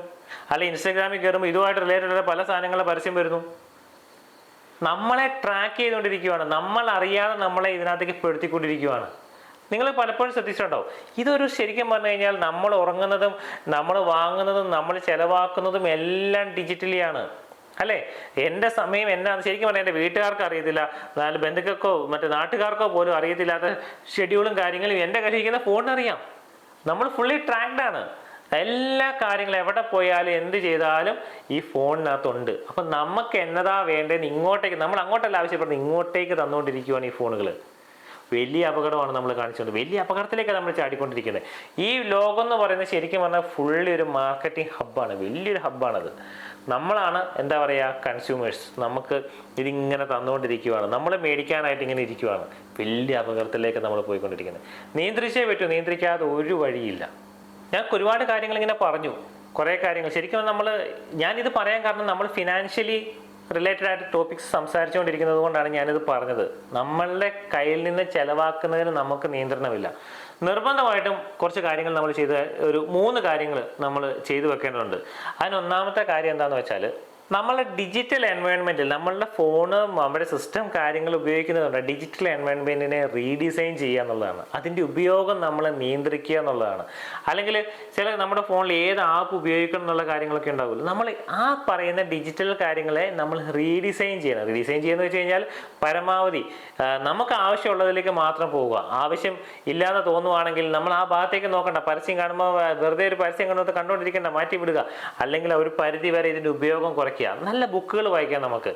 അല്ലെ ഇൻസ്റ്റാഗ്രാമിൽ കയറുമ്പോൾ ഇതുമായിട്ട് റിലേറ്റഡ് ആയ പല സാധനങ്ങളുടെ പരസ്യം വരുന്നു. നമ്മളെ ട്രാക്ക് ചെയ്തുകൊണ്ടിരിക്കുകയാണ് നമ്മൾ അറിയാതെ നമ്മളെ ഇതിനകത്തേക്ക് പെടുത്തിക്കൊണ്ടിരിക്കുകയാണ് നിങ്ങൾ പലപ്പോഴും ശ്രദ്ധിച്ചിട്ടുണ്ടോ ഇതൊരു ശരിക്കും പറഞ്ഞു കഴിഞ്ഞാൽ നമ്മൾ ഉറങ്ങുന്നതും നമ്മൾ വാങ്ങുന്നതും നമ്മൾ ചിലവാക്കുന്നതും എല്ലാം ഡിജിറ്റലിയാണ് അല്ലേ? എന്റെ സമയം എന്നാ ശരിക്കും പറഞ്ഞാൽ എന്റെ വീട്ടുകാർക്ക് അറിയത്തില്ല. നാല് ബന്ധുക്കൾക്കോ മറ്റേ നാട്ടുകാർക്കോ പോലും അറിയത്തില്ലാത്ത ഷെഡ്യൂളും കാര്യങ്ങളും എന്റെ കയ്യിലിരിക്കുന്ന ഫോണിനറിയാം നമ്മൾ ഫുള്ളി ട്രാക്ഡ് ആണ്. എല്ലാ കാര്യങ്ങളും എവിടെ പോയാലും എന്ത് ചെയ്താലും ഈ ഫോണിനകത്തുണ്ട് അപ്പം നമുക്ക് എന്നതാ വേണ്ടതെന്ന് ഇങ്ങോട്ടേക്ക് നമ്മൾ അങ്ങോട്ടല്ല ആവശ്യപ്പെടുന്നത് ഇങ്ങോട്ടേക്ക് തന്നുകൊണ്ടിരിക്കുകയാണ് ഈ ഫോണുകൾ വലിയ അപകടമാണ് നമ്മൾ കാണിച്ചുകൊണ്ട് വലിയ അപകടത്തിലേക്കാണ് നമ്മൾ ചാടിക്കൊണ്ടിരിക്കുന്നത് ഈ ലോകം എന്ന് പറയുന്നത് ശരിക്കും പറഞ്ഞാൽ ഫുള്ളി ഒരു മാർക്കറ്റിംഗ് ഹബ്ബാണ് വലിയൊരു ഹബ്ബാണത് നമ്മളാണ് എന്താ പറയുക കൺസ്യൂമേഴ്സ് നമുക്ക് ഇതിങ്ങനെ തന്നുകൊണ്ടിരിക്കുകയാണ് നമ്മൾ മേടിക്കാനായിട്ട് ഇങ്ങനെ ഇരിക്കുകയാണ് വലിയ അപകടത്തിലേക്ക് നമ്മൾ പോയിക്കൊണ്ടിരിക്കുന്നത്. നിയന്ത്രിച്ചേ പറ്റൂ. നിയന്ത്രിക്കാതെ ഒരു വഴിയില്ല. ഞാൻ ഒരുപാട് കാര്യങ്ങൾ ഇങ്ങനെ പറഞ്ഞു. കുറേ കാര്യങ്ങൾ. ശരിക്കും നമ്മൾ ഞാനിത് പറയാൻ കാരണം നമ്മൾ ഫിനാൻഷ്യലി റിലേറ്റഡ് ആയിട്ട് ടോപ്പിക്സ് സംസാരിച്ചുകൊണ്ടിരിക്കുന്നത് കൊണ്ടാണ് ഞാനിത് പറഞ്ഞത്. നമ്മളുടെ കയ്യിൽ നിന്ന് ചെലവാക്കുന്നതിന് നമുക്ക് നിയന്ത്രണമില്ല. നിർബന്ധമായിട്ടും കുറച്ച് കാര്യങ്ങൾ നമ്മൾ ചെയ്ത് ഒരു മൂന്ന് കാര്യങ്ങൾ നമ്മൾ ചെയ്തു വെക്കേണ്ടതുണ്ട്. അതിനൊന്നാമത്തെ കാര്യം എന്താണെന്ന് വെച്ചാൽ നമ്മളുടെ ഡിജിറ്റൽ എൻവയോൺമെന്റിൽ നമ്മളുടെ ഫോണ് നമ്മുടെ സിസ്റ്റം കാര്യങ്ങൾ ഉപയോഗിക്കുന്നതുകൊണ്ട് ഡിജിറ്റൽ എൻവയോൺമെന്റിനെ റീഡിസൈൻ ചെയ്യുക എന്നുള്ളതാണ്. അതിന്റെ ഉപയോഗം നമ്മൾ നിയന്ത്രിക്കുക എന്നുള്ളതാണ്. അല്ലെങ്കിൽ ചില നമ്മുടെ ഫോണിൽ ഏത് ആപ്പ് ഉപയോഗിക്കണം എന്നുള്ള കാര്യങ്ങളൊക്കെ ഉണ്ടാവില്ല നമ്മൾ ആ പറയുന്ന ഡിജിറ്റൽ കാര്യങ്ങളെ നമ്മൾ റീഡിസൈൻ ചെയ്യണം. റീഡിസൈൻ ചെയ്യുന്നത് വെച്ച് കഴിഞ്ഞാൽ പരമാവധി നമുക്ക് ആവശ്യമുള്ളതിലേക്ക് മാത്രം പോവുക. ആവശ്യം ഇല്ലാതെ തോന്നുവാണെങ്കിൽ നമ്മൾ ആ ഭാഗത്തേക്ക് നോക്കണ്ട. പരസ്യം കാണുമ്പോൾ വെറുതെ ഒരു പരസ്യം കണ്ടു കണ്ടുകൊണ്ടിരിക്കേണ്ട മാറ്റി വിടുക. അല്ലെങ്കിൽ ഒരു പരിധി വരെ ഇതിന്റെ ഉപയോഗം കുറയ്ക്കുക. നല്ല ബുക്കുകൾ വായിക്കാം നമുക്ക്.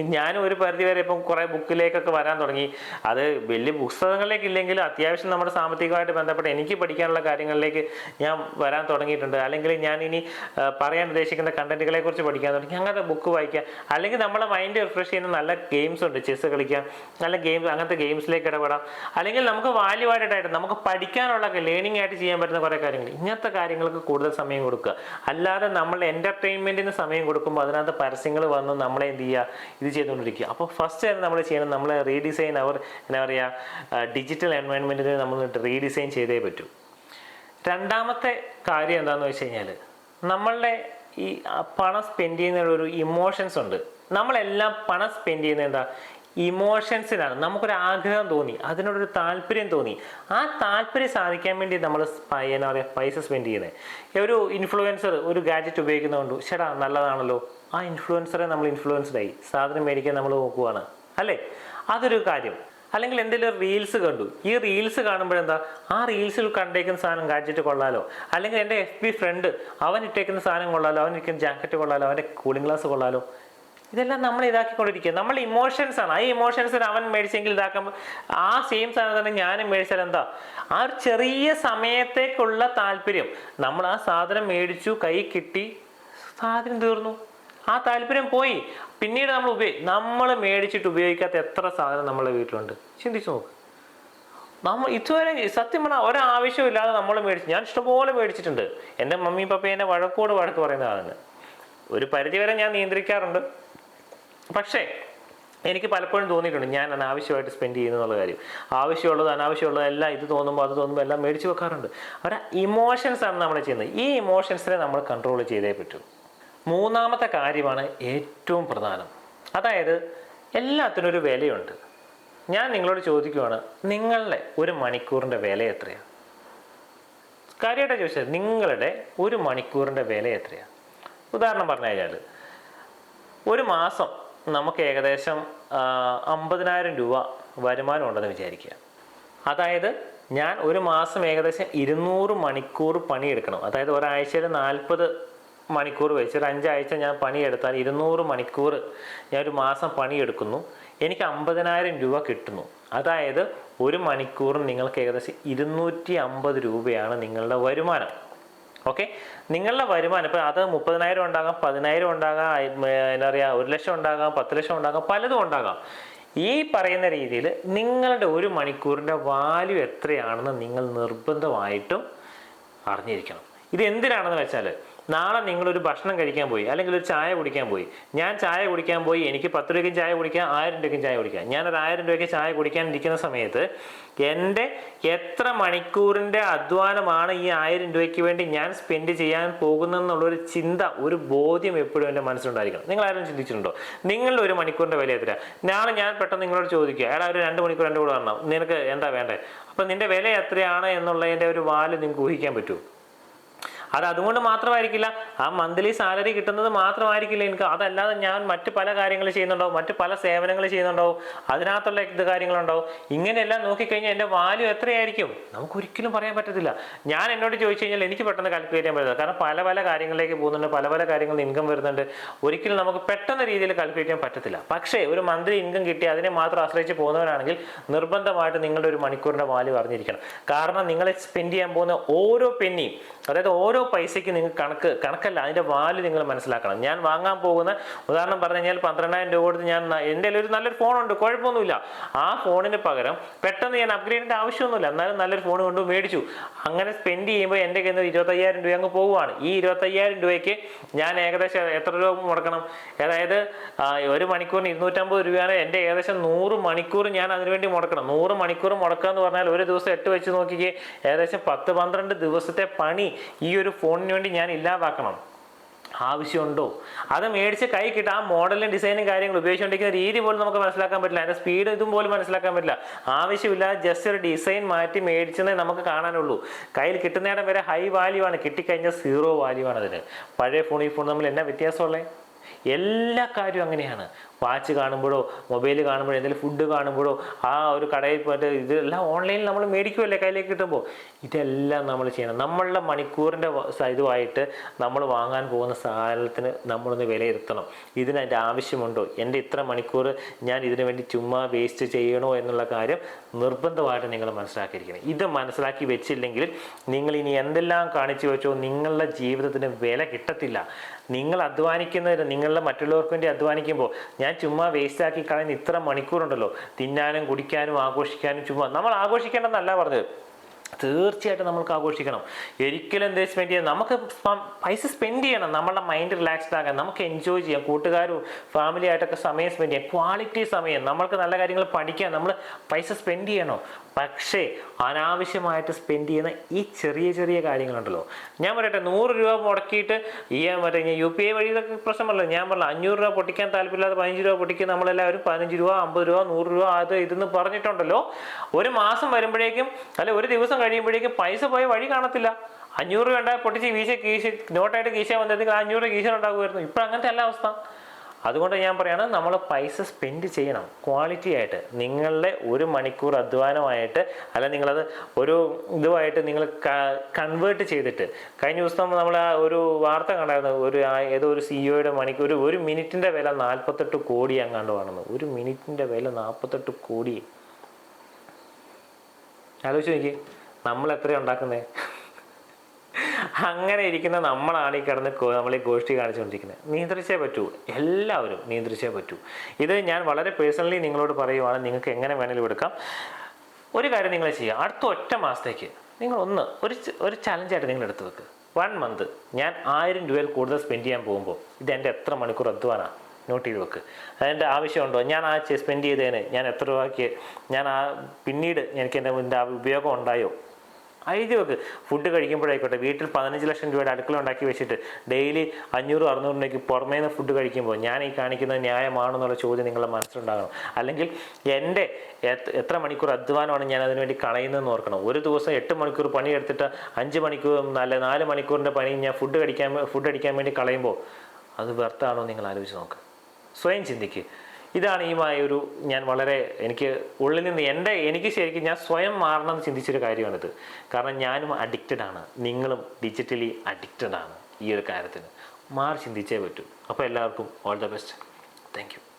ഞാനും ഒരു പരിധി വരെ ഇപ്പം കുറേ ബുക്കിലേക്കൊക്കെ വരാൻ തുടങ്ങി. അത് വലിയ പുസ്തകങ്ങളിലേക്ക് ഇല്ലെങ്കിലും അത്യാവശ്യം നമ്മുടെ സാമ്പത്തികമായിട്ട് ബന്ധപ്പെട്ട് എനിക്ക് പഠിക്കാനുള്ള കാര്യങ്ങളിലേക്ക് ഞാൻ വരാൻ തുടങ്ങിയിട്ടുണ്ട്. അല്ലെങ്കിൽ ഞാൻ ഇനി പറയാൻ ഉദ്ദേശിക്കുന്ന കണ്ടന്റുകളെ കുറിച്ച് പഠിക്കാൻ തുടങ്ങി. അങ്ങനത്തെ ബുക്ക് വായിക്കാം. അല്ലെങ്കിൽ നമ്മളെ മൈൻഡ് റിഫ്രഷ് ചെയ്യുന്ന നല്ല ഗെയിംസ് ഉണ്ട്. ചെസ്സ് കളിക്കാം. നല്ല ഗെയിംസ് അങ്ങനത്തെ ഗെയിംസിലേക്ക് ഇടപെടാം. അല്ലെങ്കിൽ നമുക്ക് വാല്യൂ ആയിട്ടായിട്ട് നമുക്ക് പഠിക്കാനുള്ള ലേണിംഗ് ആയിട്ട് ചെയ്യാൻ പറ്റുന്ന കുറേ കാര്യങ്ങൾ. ഇങ്ങനത്തെ കാര്യങ്ങൾക്ക് കൂടുതൽ സമയം കൊടുക്കുക. അല്ലാതെ നമ്മൾ എന്റർടൈൻമെന്റിന് സമയം കൊടുക്കുമ്പോൾ അതിനകത്ത് പരസ്യങ്ങൾ വന്ന് നമ്മളെ എന്ത് ചെയ്യുക ഇത് ചെയ്തുകൊണ്ടിരിക്കുക. അപ്പോൾ ഫസ്റ്റ് തന്നെ നമ്മൾ ചെയ്യണം നമ്മൾ റീഡിസൈൻ അവർ എന്താ പറയുക ഡിജിറ്റൽ എൻവയോൺമെന്റിനെ നമ്മൾ റീഡിസൈൻ ചെയ്തേ പറ്റൂ. രണ്ടാമത്തെ കാര്യം എന്താണെന്ന് വെച്ച് കഴിഞ്ഞാൽ നമ്മളുടെ ഈ പണം സ്പെൻഡ് ചെയ്യുന്ന ഒരു ഇമോഷൻസ് ഉണ്ട്. നമ്മളെല്ലാം പണം സ്പെൻഡ് ചെയ്യുന്നത് എന്താ ഇമോഷൻസിനാണ് നമുക്കൊരു ആഗ്രഹം തോന്നി അതിനോടൊരു താല്പര്യം തോന്നി. ആ താല്പര്യം സാധിക്കാൻ വേണ്ടി നമ്മൾ എന്താ പറയുക പൈസ സ്പെൻഡ് ചെയ്യുന്നത് ഒരു ഇൻഫ്ലുവൻസർ ഒരു ഗാഡ്ജറ്റ് ഉപയോഗിക്കുന്നതുകൊണ്ട് ചേട്ടാ നല്ലതാണല്ലോ. ആ ഇൻഫ്ലുവൻസറെ നമ്മൾ ഇൻഫ്ലുവൻസ്ഡ് ആയി. സാധനം മേടിക്കാൻ നമ്മൾ നോക്കുവാണ്. അല്ലേ? അതൊരു കാര്യം. അല്ലെങ്കിൽ എന്തെങ്കിലും റീൽസ് കണ്ടു. ഈ റീൽസ് കാണുമ്പോഴെന്താ? ആ റീൽസിൽ കണ്ടേക്കുന്ന സാധനം ഗാഡ്ജറ്റ് കൊള്ളാലോ. അല്ലെങ്കിൽ എന്റെ എഫ് ബി ഫ്രണ്ട് അവൻ ഇട്ടേക്കുന്ന സാധനം കൊള്ളാലോ. അവൻ ഇരിക്കുന്ന ജാക്കറ്റ് കൊള്ളാലോ. അവന്റെ കൂളിംഗ് ഗ്ലാസ് കൊള്ളാലോ. ഇതെല്ലാം നമ്മൾ ഇതാക്കിക്കൊണ്ടിരിക്കുക. നമ്മൾ ഇമോഷൻസ് ആണ്. ആ ഇമോഷൻസിന് അവൻ മേടിച്ചെങ്കിൽ ഇതാക്കുമ്പോൾ ആ സെയിം സാധനം തന്നെ ഞാനും മേടിച്ചാൽ എന്താ? ആ ഒരു ചെറിയ സമയത്തേക്കുള്ള താല്പര്യം. നമ്മൾ ആ സാധനം മേടിച്ചു കൈ കിട്ടി സാധനം തീർന്നു. ആ താല്പര്യം പോയി. പിന്നീട് നമ്മൾ ഉപയോഗി നമ്മൾ മേടിച്ചിട്ട് ഉപയോഗിക്കാത്ത എത്ര സാധനം നമ്മളെ വീട്ടിലുണ്ട്. ചിന്തിച്ചു നോക്ക്. നമ്മൾ ഇതുവരെ സത്യം പറഞ്ഞാൽ ഒരാവശ്യമില്ലാതെ നമ്മൾ മേടിച്ചു ഞാൻ ഇഷ്ടംപോലെ മേടിച്ചിട്ടുണ്ട്. എന്റെ മമ്മി പപ്പ എന്നെ വഴക്കോട് വഴക്ക് പറയുന്നതാണ് ഒരു പരിധി വരെ ഞാൻ നിയന്ത്രിക്കാറുണ്ട്. പക്ഷേ എനിക്ക് പലപ്പോഴും തോന്നിയിട്ടുണ്ട് ഞാൻ അനാവശ്യമായിട്ട് സ്പെൻഡ് ചെയ്യുന്നു എന്നുള്ള കാര്യം. ആവശ്യമുള്ളത് അനാവശ്യമുള്ളത് എല്ലാം ഇത് തോന്നുമ്പോൾ അത് തോന്നുമ്പോൾ എല്ലാം മേടിച്ച് വെക്കാറുണ്ട്. അവരെ ഇമോഷൻസ് ആണ് നമ്മൾ ചെയ്യുന്നത്. ഈ ഇമോഷൻസിനെ നമ്മൾ കൺട്രോൾ ചെയ്തേ പറ്റൂ. മൂന്നാമത്തെ കാര്യമാണ് ഏറ്റവും പ്രധാനം. അതായത് എല്ലാത്തിനും ഒരു വിലയുണ്ട്. ഞാൻ നിങ്ങളോട് ചോദിക്കുവാണ് നിങ്ങളുടെ ഒരു മണിക്കൂറിന്റെ വില എത്രയാണ് കാര്യമായിട്ട് ചോദിച്ചത് നിങ്ങളുടെ ഒരു മണിക്കൂറിന്റെ വില എത്രയാണ് ഉദാഹരണം പറഞ്ഞു കഴിഞ്ഞാൽ ഒരു മാസം നമുക്ക് ഏകദേശം അമ്പതിനായിരം രൂപ വരുമാനം ഉണ്ടെന്ന് വിചാരിക്കുക. അതായത് ഞാൻ ഒരു മാസം ഏകദേശം ഇരുന്നൂറ് മണിക്കൂർ പണിയെടുക്കണം. അതായത് ഒരാഴ്ചയിൽ നാൽപ്പത് മണിക്കൂർ വെച്ച്. ഒരു അഞ്ചാഴ്ച ഞാൻ പണിയെടുത്താൽ ഇരുന്നൂറ് മണിക്കൂർ ഞാൻ ഒരു മാസം പണിയെടുക്കുന്നു. എനിക്ക് അമ്പതിനായിരം രൂപ കിട്ടുന്നു. അതായത് ഒരു മണിക്കൂറിന് നിങ്ങൾക്ക് ഏകദേശം ഇരുന്നൂറ്റി അമ്പത് രൂപയാണ് നിങ്ങളുടെ വരുമാനം. ഓക്കെ? നിങ്ങളുടെ വരുമാനം ഇപ്പം അത് മുപ്പതിനായിരം ഉണ്ടാകാം പതിനായിരം ഉണ്ടാകാം എന്താ പറയുക ഒരു ലക്ഷം ഉണ്ടാകാം പത്ത് ലക്ഷം ഉണ്ടാകാം പലതും ഉണ്ടാകാം. ഈ പറയുന്ന രീതിയിൽ നിങ്ങളുടെ ഒരു മണിക്കൂറിന്റെ വാല്യൂ എത്രയാണെന്ന് നിങ്ങൾ നിർബന്ധമായിട്ടും അറിഞ്ഞിരിക്കണം. ഇത് എന്തിനാണെന്ന് വെച്ചാൽ നാളെ നിങ്ങളൊരു ഭക്ഷണം കഴിക്കാൻ പോയി അല്ലെങ്കിൽ ഒരു ചായ കുടിക്കാൻ പോയി. ഞാൻ ചായ കുടിക്കാൻ പോയി എനിക്ക് പത്ത് രൂപയ്ക്കും ചായ കുടിക്കാം ആയിരം രൂപയ്ക്കും ചായ കുടിക്കാം. ഞാനൊരു ആയിരം രൂപയ്ക്ക് ചായ കുടിക്കാൻ ഇരിക്കുന്ന സമയത്ത് എന്റെ എത്ര മണിക്കൂറിന്റെ അധ്വാനമാണ് ഈ ആയിരം രൂപയ്ക്ക് വേണ്ടി ഞാൻ സ്പെൻഡ് ചെയ്യാൻ പോകുന്നെന്നുള്ളൊരു ചിന്ത ഒരു ബോധ്യം എപ്പോഴും എന്റെ മനസ്സിലുണ്ടായിരിക്കണം. നിങ്ങൾ ആരും ചിന്തിച്ചിട്ടുണ്ടോ? നിങ്ങളുടെ ഒരു മണിക്കൂറിന്റെ വില എത്ര നാളെ ഞാൻ പെട്ടെന്ന് നിങ്ങളോട് ചോദിക്കുക അയാൾ ഒരു രണ്ട് മണിക്കൂർ എന്റെ കൂടെ വരണം. നിനക്ക് എന്താ വേണ്ടേ? അപ്പം നിന്റെ വില എത്രയാണ് എന്നുള്ളതിന്റെ ഒരു വാൽ നിങ്ങൾക്ക് ഊഹിക്കാൻ പറ്റുമോ? അത് അതുകൊണ്ട് മാത്രമായിരിക്കില്ല. ആ മന്ത്ലി സാലറി കിട്ടുന്നത് മാത്രമായിരിക്കില്ല എനിക്ക്. അതല്ലാതെ ഞാൻ മറ്റ് പല കാര്യങ്ങൾ ചെയ്യുന്നുണ്ടാവും. മറ്റ് പല സേവനങ്ങൾ ചെയ്യുന്നുണ്ടാവും. അതിനകത്തുള്ള ഇത് കാര്യങ്ങളുണ്ടാവും. ഇങ്ങനെയെല്ലാം നോക്കിക്കഴിഞ്ഞാൽ എന്റെ വാല്യൂ എത്രയായിരിക്കും? നമുക്ക് ഒരിക്കലും പറയാൻ പറ്റത്തില്ല. ഞാൻ എന്നോട് ചോദിച്ചു കഴിഞ്ഞാൽ എനിക്ക് പെട്ടെന്ന് കാൽക്കുലേറ്റ് ചെയ്യാൻ പറ്റില്ല കാരണം പല പല കാര്യങ്ങളിലേക്ക് പോകുന്നുണ്ട്. പല പല കാര്യങ്ങളിൽ ഇൻകം വരുന്നുണ്ട്. ഒരിക്കലും നമുക്ക് പെട്ടെന്ന് രീതിയിൽ കാൽക്കുലേറ്റ് ചെയ്യാൻ പറ്റത്തില്ല. പക്ഷേ ഒരു മന്ത്ലി ഇൻകം കിട്ടി അതിനെ മാത്രം ആശ്രയിച്ച് പോകുന്നവരാണെങ്കിൽ നിർബന്ധമായിട്ട് നിങ്ങളുടെ ഒരു മണിക്കൂറിന്റെ വാല്യൂ അറിഞ്ഞിരിക്കണം. കാരണം നിങ്ങൾ സ്പെൻഡ് ചെയ്യാൻ പോകുന്ന ഓരോ പെന്നിയും അതായത് ഓരോ പൈസയ്ക്ക് നിങ്ങൾ കണക്ക് കണക്കല്ല അതിന്റെ വാല്യൂ നിങ്ങൾ മനസ്സിലാക്കണം. ഞാൻ വാങ്ങാൻ പോകുന്ന ഉദാഹരണം പറഞ്ഞു കഴിഞ്ഞാൽ പന്ത്രണ്ടായിരം രൂപ കൊടുത്ത് ഞാൻ എന്റെ ഒരു നല്ലൊരു ഫോണുണ്ട് കുഴപ്പമൊന്നുമില്ല. ആ ഫോണിന് പകരം പെട്ടെന്ന് ഞാൻ അപ്ഗ്രേഡ് ചെയ്യേണ്ട ആവശ്യമൊന്നുമില്ല. എന്നാലും നല്ലൊരു ഫോൺ കൊണ്ട് മേടിച്ചു. അങ്ങനെ സ്പെൻഡ് ചെയ്യുമ്പോൾ എന്റെ കയ്യിൽ നിന്ന് ഇരുപത്തയ്യായിരം രൂപ അങ്ങ് പോവുകയാണ് ഈ ഇരുപത്തയ്യായിരം രൂപയ്ക്ക് ഞാൻ ഏകദേശം എത്ര രൂപ മുടക്കണം? അതായത് ഒരു മണിക്കൂറിന് ഇരുന്നൂറ്റമ്പത് രൂപയാണ് എന്റെ ഏകദേശം നൂറ് മണിക്കൂർ ഞാൻ അതിനുവേണ്ടി മുടക്കണം. നൂറ് മണിക്കൂർ മുടക്കുക എന്ന് പറഞ്ഞാൽ ഒരു ദിവസം എട്ട് വെച്ച് നോക്കിക്കേ ഏകദേശം പത്ത് പന്ത്രണ്ട് ദിവസത്തെ പണി ഈ ഒരു ഫോണിന് വേണ്ടി ഞാൻ ഇല്ലാതാക്കണം. ആവശ്യമുണ്ടോ? അത് മേടിച്ച് കൈ കിട്ടുക ആ മോഡലും ഡിസൈനും കാര്യങ്ങളും ഉപയോഗിച്ചുകൊണ്ടിരിക്കുന്ന രീതി പോലും നമുക്ക് മനസ്സിലാക്കാൻ പറ്റില്ല. അതിന്റെ സ്പീഡ് ഇതും പോലും മനസ്സിലാക്കാൻ പറ്റില്ല. ആവശ്യമില്ല ജസ്റ്റ് ഒരു ഡിസൈൻ മാറ്റി മേടിച്ചതേ നമുക്ക് കാണാനുള്ളൂ. കയ്യിൽ കിട്ടുന്നിടം വരെ ഹൈ വാല്യൂ ആണ്. കിട്ടിക്കഴിഞ്ഞാൽ സീറോ വാല്യൂ ആണ് അതിന്. പഴയ ഫോൺ ഈ ഫോൺ തമ്മിൽ എന്നാ വ്യത്യാസമുള്ളത് എല്ലാ കാര്യവും അങ്ങനെയാണ്. വാച്ച് കാണുമ്പോഴോ മൊബൈൽ കാണുമ്പോഴോ എന്തെങ്കിലും ഫുഡ് കാണുമ്പോഴോ ആ ഒരു കടയിൽ പോയിട്ട് ഇതെല്ലാം ഓൺലൈനിൽ നമ്മൾ മേടിക്കുമല്ലേ കയ്യിലേക്ക് കിട്ടുമ്പോൾ? ഇതെല്ലാം നമ്മൾ ചെയ്യണം. നമ്മളുടെ മണിക്കൂറിന്റെ ഇതുമായിട്ട് നമ്മൾ വാങ്ങാൻ പോകുന്ന സാധനത്തിന് നമ്മളൊന്ന് വിലയിരുത്തണം. ഇതിന് അതിന്റെ ആവശ്യമുണ്ടോ? എന്റെ ഇത്ര മണിക്കൂർ ഞാൻ ഇതിനു വേണ്ടി ചുമ്മാ വേസ്റ്റ് ചെയ്യണോ എന്നുള്ള കാര്യം നിർബന്ധമായിട്ട് നിങ്ങൾ മനസ്സിലാക്കിയിരിക്കണം. ഇത് മനസ്സിലാക്കി വെച്ചില്ലെങ്കിൽ നിങ്ങൾ ഇനി എന്തെല്ലാം കാണിച്ചു വെച്ചോ നിങ്ങളുടെ ജീവിതത്തിന് വില കിട്ടത്തില്ല. നിങ്ങൾ അധ്വാനിക്കുന്നതിന് നിങ്ങളുടെ മറ്റുള്ളവർക്ക് വേണ്ടി അധ്വാനിക്കുമ്പോൾ ഞാൻ ചുമ്മാ വേസ്റ്റ് ആക്കി കളയുന്ന ഇത്ര മണിക്കൂറുണ്ടല്ലോ. തിന്നാനും കുടിക്കാനും ആഘോഷിക്കാനും ചുമ്മാ. നമ്മൾ ആഘോഷിക്കേണ്ടെന്നല്ല പറഞ്ഞത്. തീർച്ചയായിട്ടും നമ്മൾക്ക് ആഘോഷിക്കണം. ഒരിക്കലും എന്ത് സ്പെൻഡ് ചെയ്യാം നമുക്ക് പൈസ സ്പെൻഡ് ചെയ്യണം. നമ്മളുടെ മൈൻഡ് റിലാക്സ്ഡ് ആകാൻ നമുക്ക് എൻജോയ് ചെയ്യാം. കൂട്ടുകാരും ഫാമിലി ആയിട്ടൊക്കെ സമയം സ്പെൻഡ് ചെയ്യാം. ക്വാളിറ്റി സമയം നമ്മൾക്ക് നല്ല കാര്യങ്ങൾ പഠിക്കാൻ നമ്മൾ പൈസ സ്പെൻഡ് ചെയ്യണം. പക്ഷേ അനാവശ്യമായിട്ട് സ്പെൻഡ് ചെയ്യുന്ന ഈ ചെറിയ ചെറിയ കാര്യങ്ങളുണ്ടല്ലോ. ഞാൻ പറയട്ടെ നൂറ് രൂപ മുടക്കിയിട്ട് ഈ മറ്റേ യു പി ഐ വഴി ഇതൊക്കെ പ്രശ്നമല്ല. ഞാൻ പറഞ്ഞു അഞ്ഞൂറ് രൂപ പൊട്ടിക്കാൻ താല്പര്യമില്ലാതെ പതിനഞ്ച് രൂപ പൊട്ടിക്കുക നമ്മളെല്ലാവരും പതിനഞ്ച് രൂപ അമ്പത് രൂപ നൂറ് രൂപ അത് ഇതെന്ന് പറഞ്ഞിട്ടുണ്ടല്ലോ. ഒരു മാസം വരുമ്പോഴേക്കും അല്ലെ ഒരു ദിവസം കഴിയുമ്പോഴേക്കും പൈസ പോയ വഴി കാണത്തില്ല. അഞ്ഞൂറ് രൂപ ഉണ്ടായി പൊട്ടിച്ച് കീശ കീശ നോട്ടായിട്ട് കീശ വന്നിരുന്നെങ്കിൽ ആ അഞ്ഞൂറ് കീശ ഉണ്ടാകുമായിരുന്നു ഇപ്പം അങ്ങനത്തെ അല്ല അവസ്ഥ. അതുകൊണ്ട് ഞാൻ പറയുകയാണ് നമ്മൾ പൈസ സ്പെൻഡ് ചെയ്യണം. ക്വാളിറ്റി ആയിട്ട്. നിങ്ങളുടെ ഒരു മണിക്കൂർ അധ്വാനമായിട്ട് അല്ല നിങ്ങളത് ഒരു ഇതുമായിട്ട് നിങ്ങൾ കൺവേർട്ട് ചെയ്തിട്ട്. കഴിഞ്ഞ ദിവസം നമ്മൾ ഒരു വാർത്ത കണ്ടായിരുന്നു ഒരു ഏതോ ഒരു സിഇഒയുടെ മണിക്കൂർ ഒരു ഒരു മിനിറ്റിന്റെ വില നാൽപ്പത്തെട്ട് കോടി അങ്ങാണ്ട് വേണമെന്ന് ഒരു മിനിറ്റിന്റെ വില നാൽപ്പത്തെട്ട് കോടി. ആലോചിച്ച് നോക്കി നമ്മൾ എത്രയാണ് ഉണ്ടാക്കുന്നത് അങ്ങനെ ഇരിക്കുന്ന നമ്മളാണ് ഈ കിടന്ന് നമ്മൾ ഈ ഗോഷ്ഠി കാണിച്ചുകൊണ്ടിരിക്കുന്നത്. നിയന്ത്രിച്ചേ പറ്റൂ. എല്ലാവരും നിയന്ത്രിച്ചേ പറ്റൂ. ഇത് ഞാൻ വളരെ പേഴ്സണലി നിങ്ങളോട് പറയുവാണ്. നിങ്ങൾക്ക് എങ്ങനെ വേണമെങ്കിലും എടുക്കാം. ഒരു കാര്യം നിങ്ങൾ ചെയ്യുക. അടുത്ത ഒറ്റ മാസത്തേക്ക് നിങ്ങൾ ഒന്ന് ഒരു ഒരു ചലഞ്ചായിട്ട് നിങ്ങൾ എടുത്തു വെക്കുക വൺ മന്ത് ഞാൻ ആയിരം രൂപയിൽ കൂടുതൽ സ്പെൻഡ് ചെയ്യാൻ പോകുമ്പോൾ ഇത് എന്റെ എത്ര മണിക്കൂർ അധ്വാനാണ് നോട്ട് ചെയ്ത് വെക്ക്. അതിന്റെ ആവശ്യമുണ്ടോ? ഞാൻ ആ സ്പെൻഡ് ചെയ്തതിന് ഞാൻ എത്ര രൂപയ്ക്ക് ഞാൻ ആ പിന്നീട് എനിക്ക് എന്റെ ഉപയോഗം ഉണ്ടായോ? എഴുതി വെക്ക് ഫുഡ് കഴിക്കുമ്പോഴായിക്കോട്ടെ വീട്ടിൽ പതിനഞ്ച് ലക്ഷം രൂപയുടെ അടുക്കള ഉണ്ടാക്കി വെച്ചിട്ട് ഡെയിലി അഞ്ഞൂറ് അറുന്നൂറ് രൂപയ്ക്ക് പുറമേ നിന്ന് ഫുഡ് കഴിക്കുമ്പോൾ ഞാൻ ഈ കാണിക്കുന്നത് ന്യായമാണെന്നുള്ള ചോദ്യം നിങ്ങളുടെ മനസ്സിലുണ്ടാകണം. അല്ലെങ്കിൽ എന്റെ എത്ര- മണിക്കൂർ അധ്വാനമാണ് ഞാൻ അതിനുവേണ്ടി കളയുന്നതെന്ന് ഓർക്കണം. ഒരു ദിവസം എട്ട് മണിക്കൂർ പണിയെടുത്തിട്ട് അഞ്ച് മണിക്കൂർ അല്ല നാല് മണിക്കൂറിന്റെ പണി ഞാൻ ഫുഡ് കഴിക്കാൻ ഫുഡ് അടിക്കാൻ വേണ്ടി കളയുമ്പോൾ അത് വ്യർത്ഥമാണോ നിങ്ങൾ ആലോചിച്ച് നോക്കുക സ്വയം ചിന്തിക്ക്. ഇതാണ് ഈ ഒരു ഞാൻ വളരെ എനിക്ക് ഉള്ളിൽ നിന്ന് എന്റെ എനിക്ക് ശരിക്കും ഞാൻ സ്വയം മാറണം ചിന്തിച്ചൊരു കാര്യമാണിത്. കാരണം ഞാനും അഡിക്റ്റഡ് ആണ്. നിങ്ങളും ഡിജിറ്റലി അഡിക്റ്റഡ് ആണ് ഈ ഒരു കാര്യത്തിന്. മാറി ചിന്തിച്ചേ പറ്റൂ. അപ്പോൾ എല്ലാവർക്കും ഓൾ ദ ബെസ്റ്റ് താങ്ക്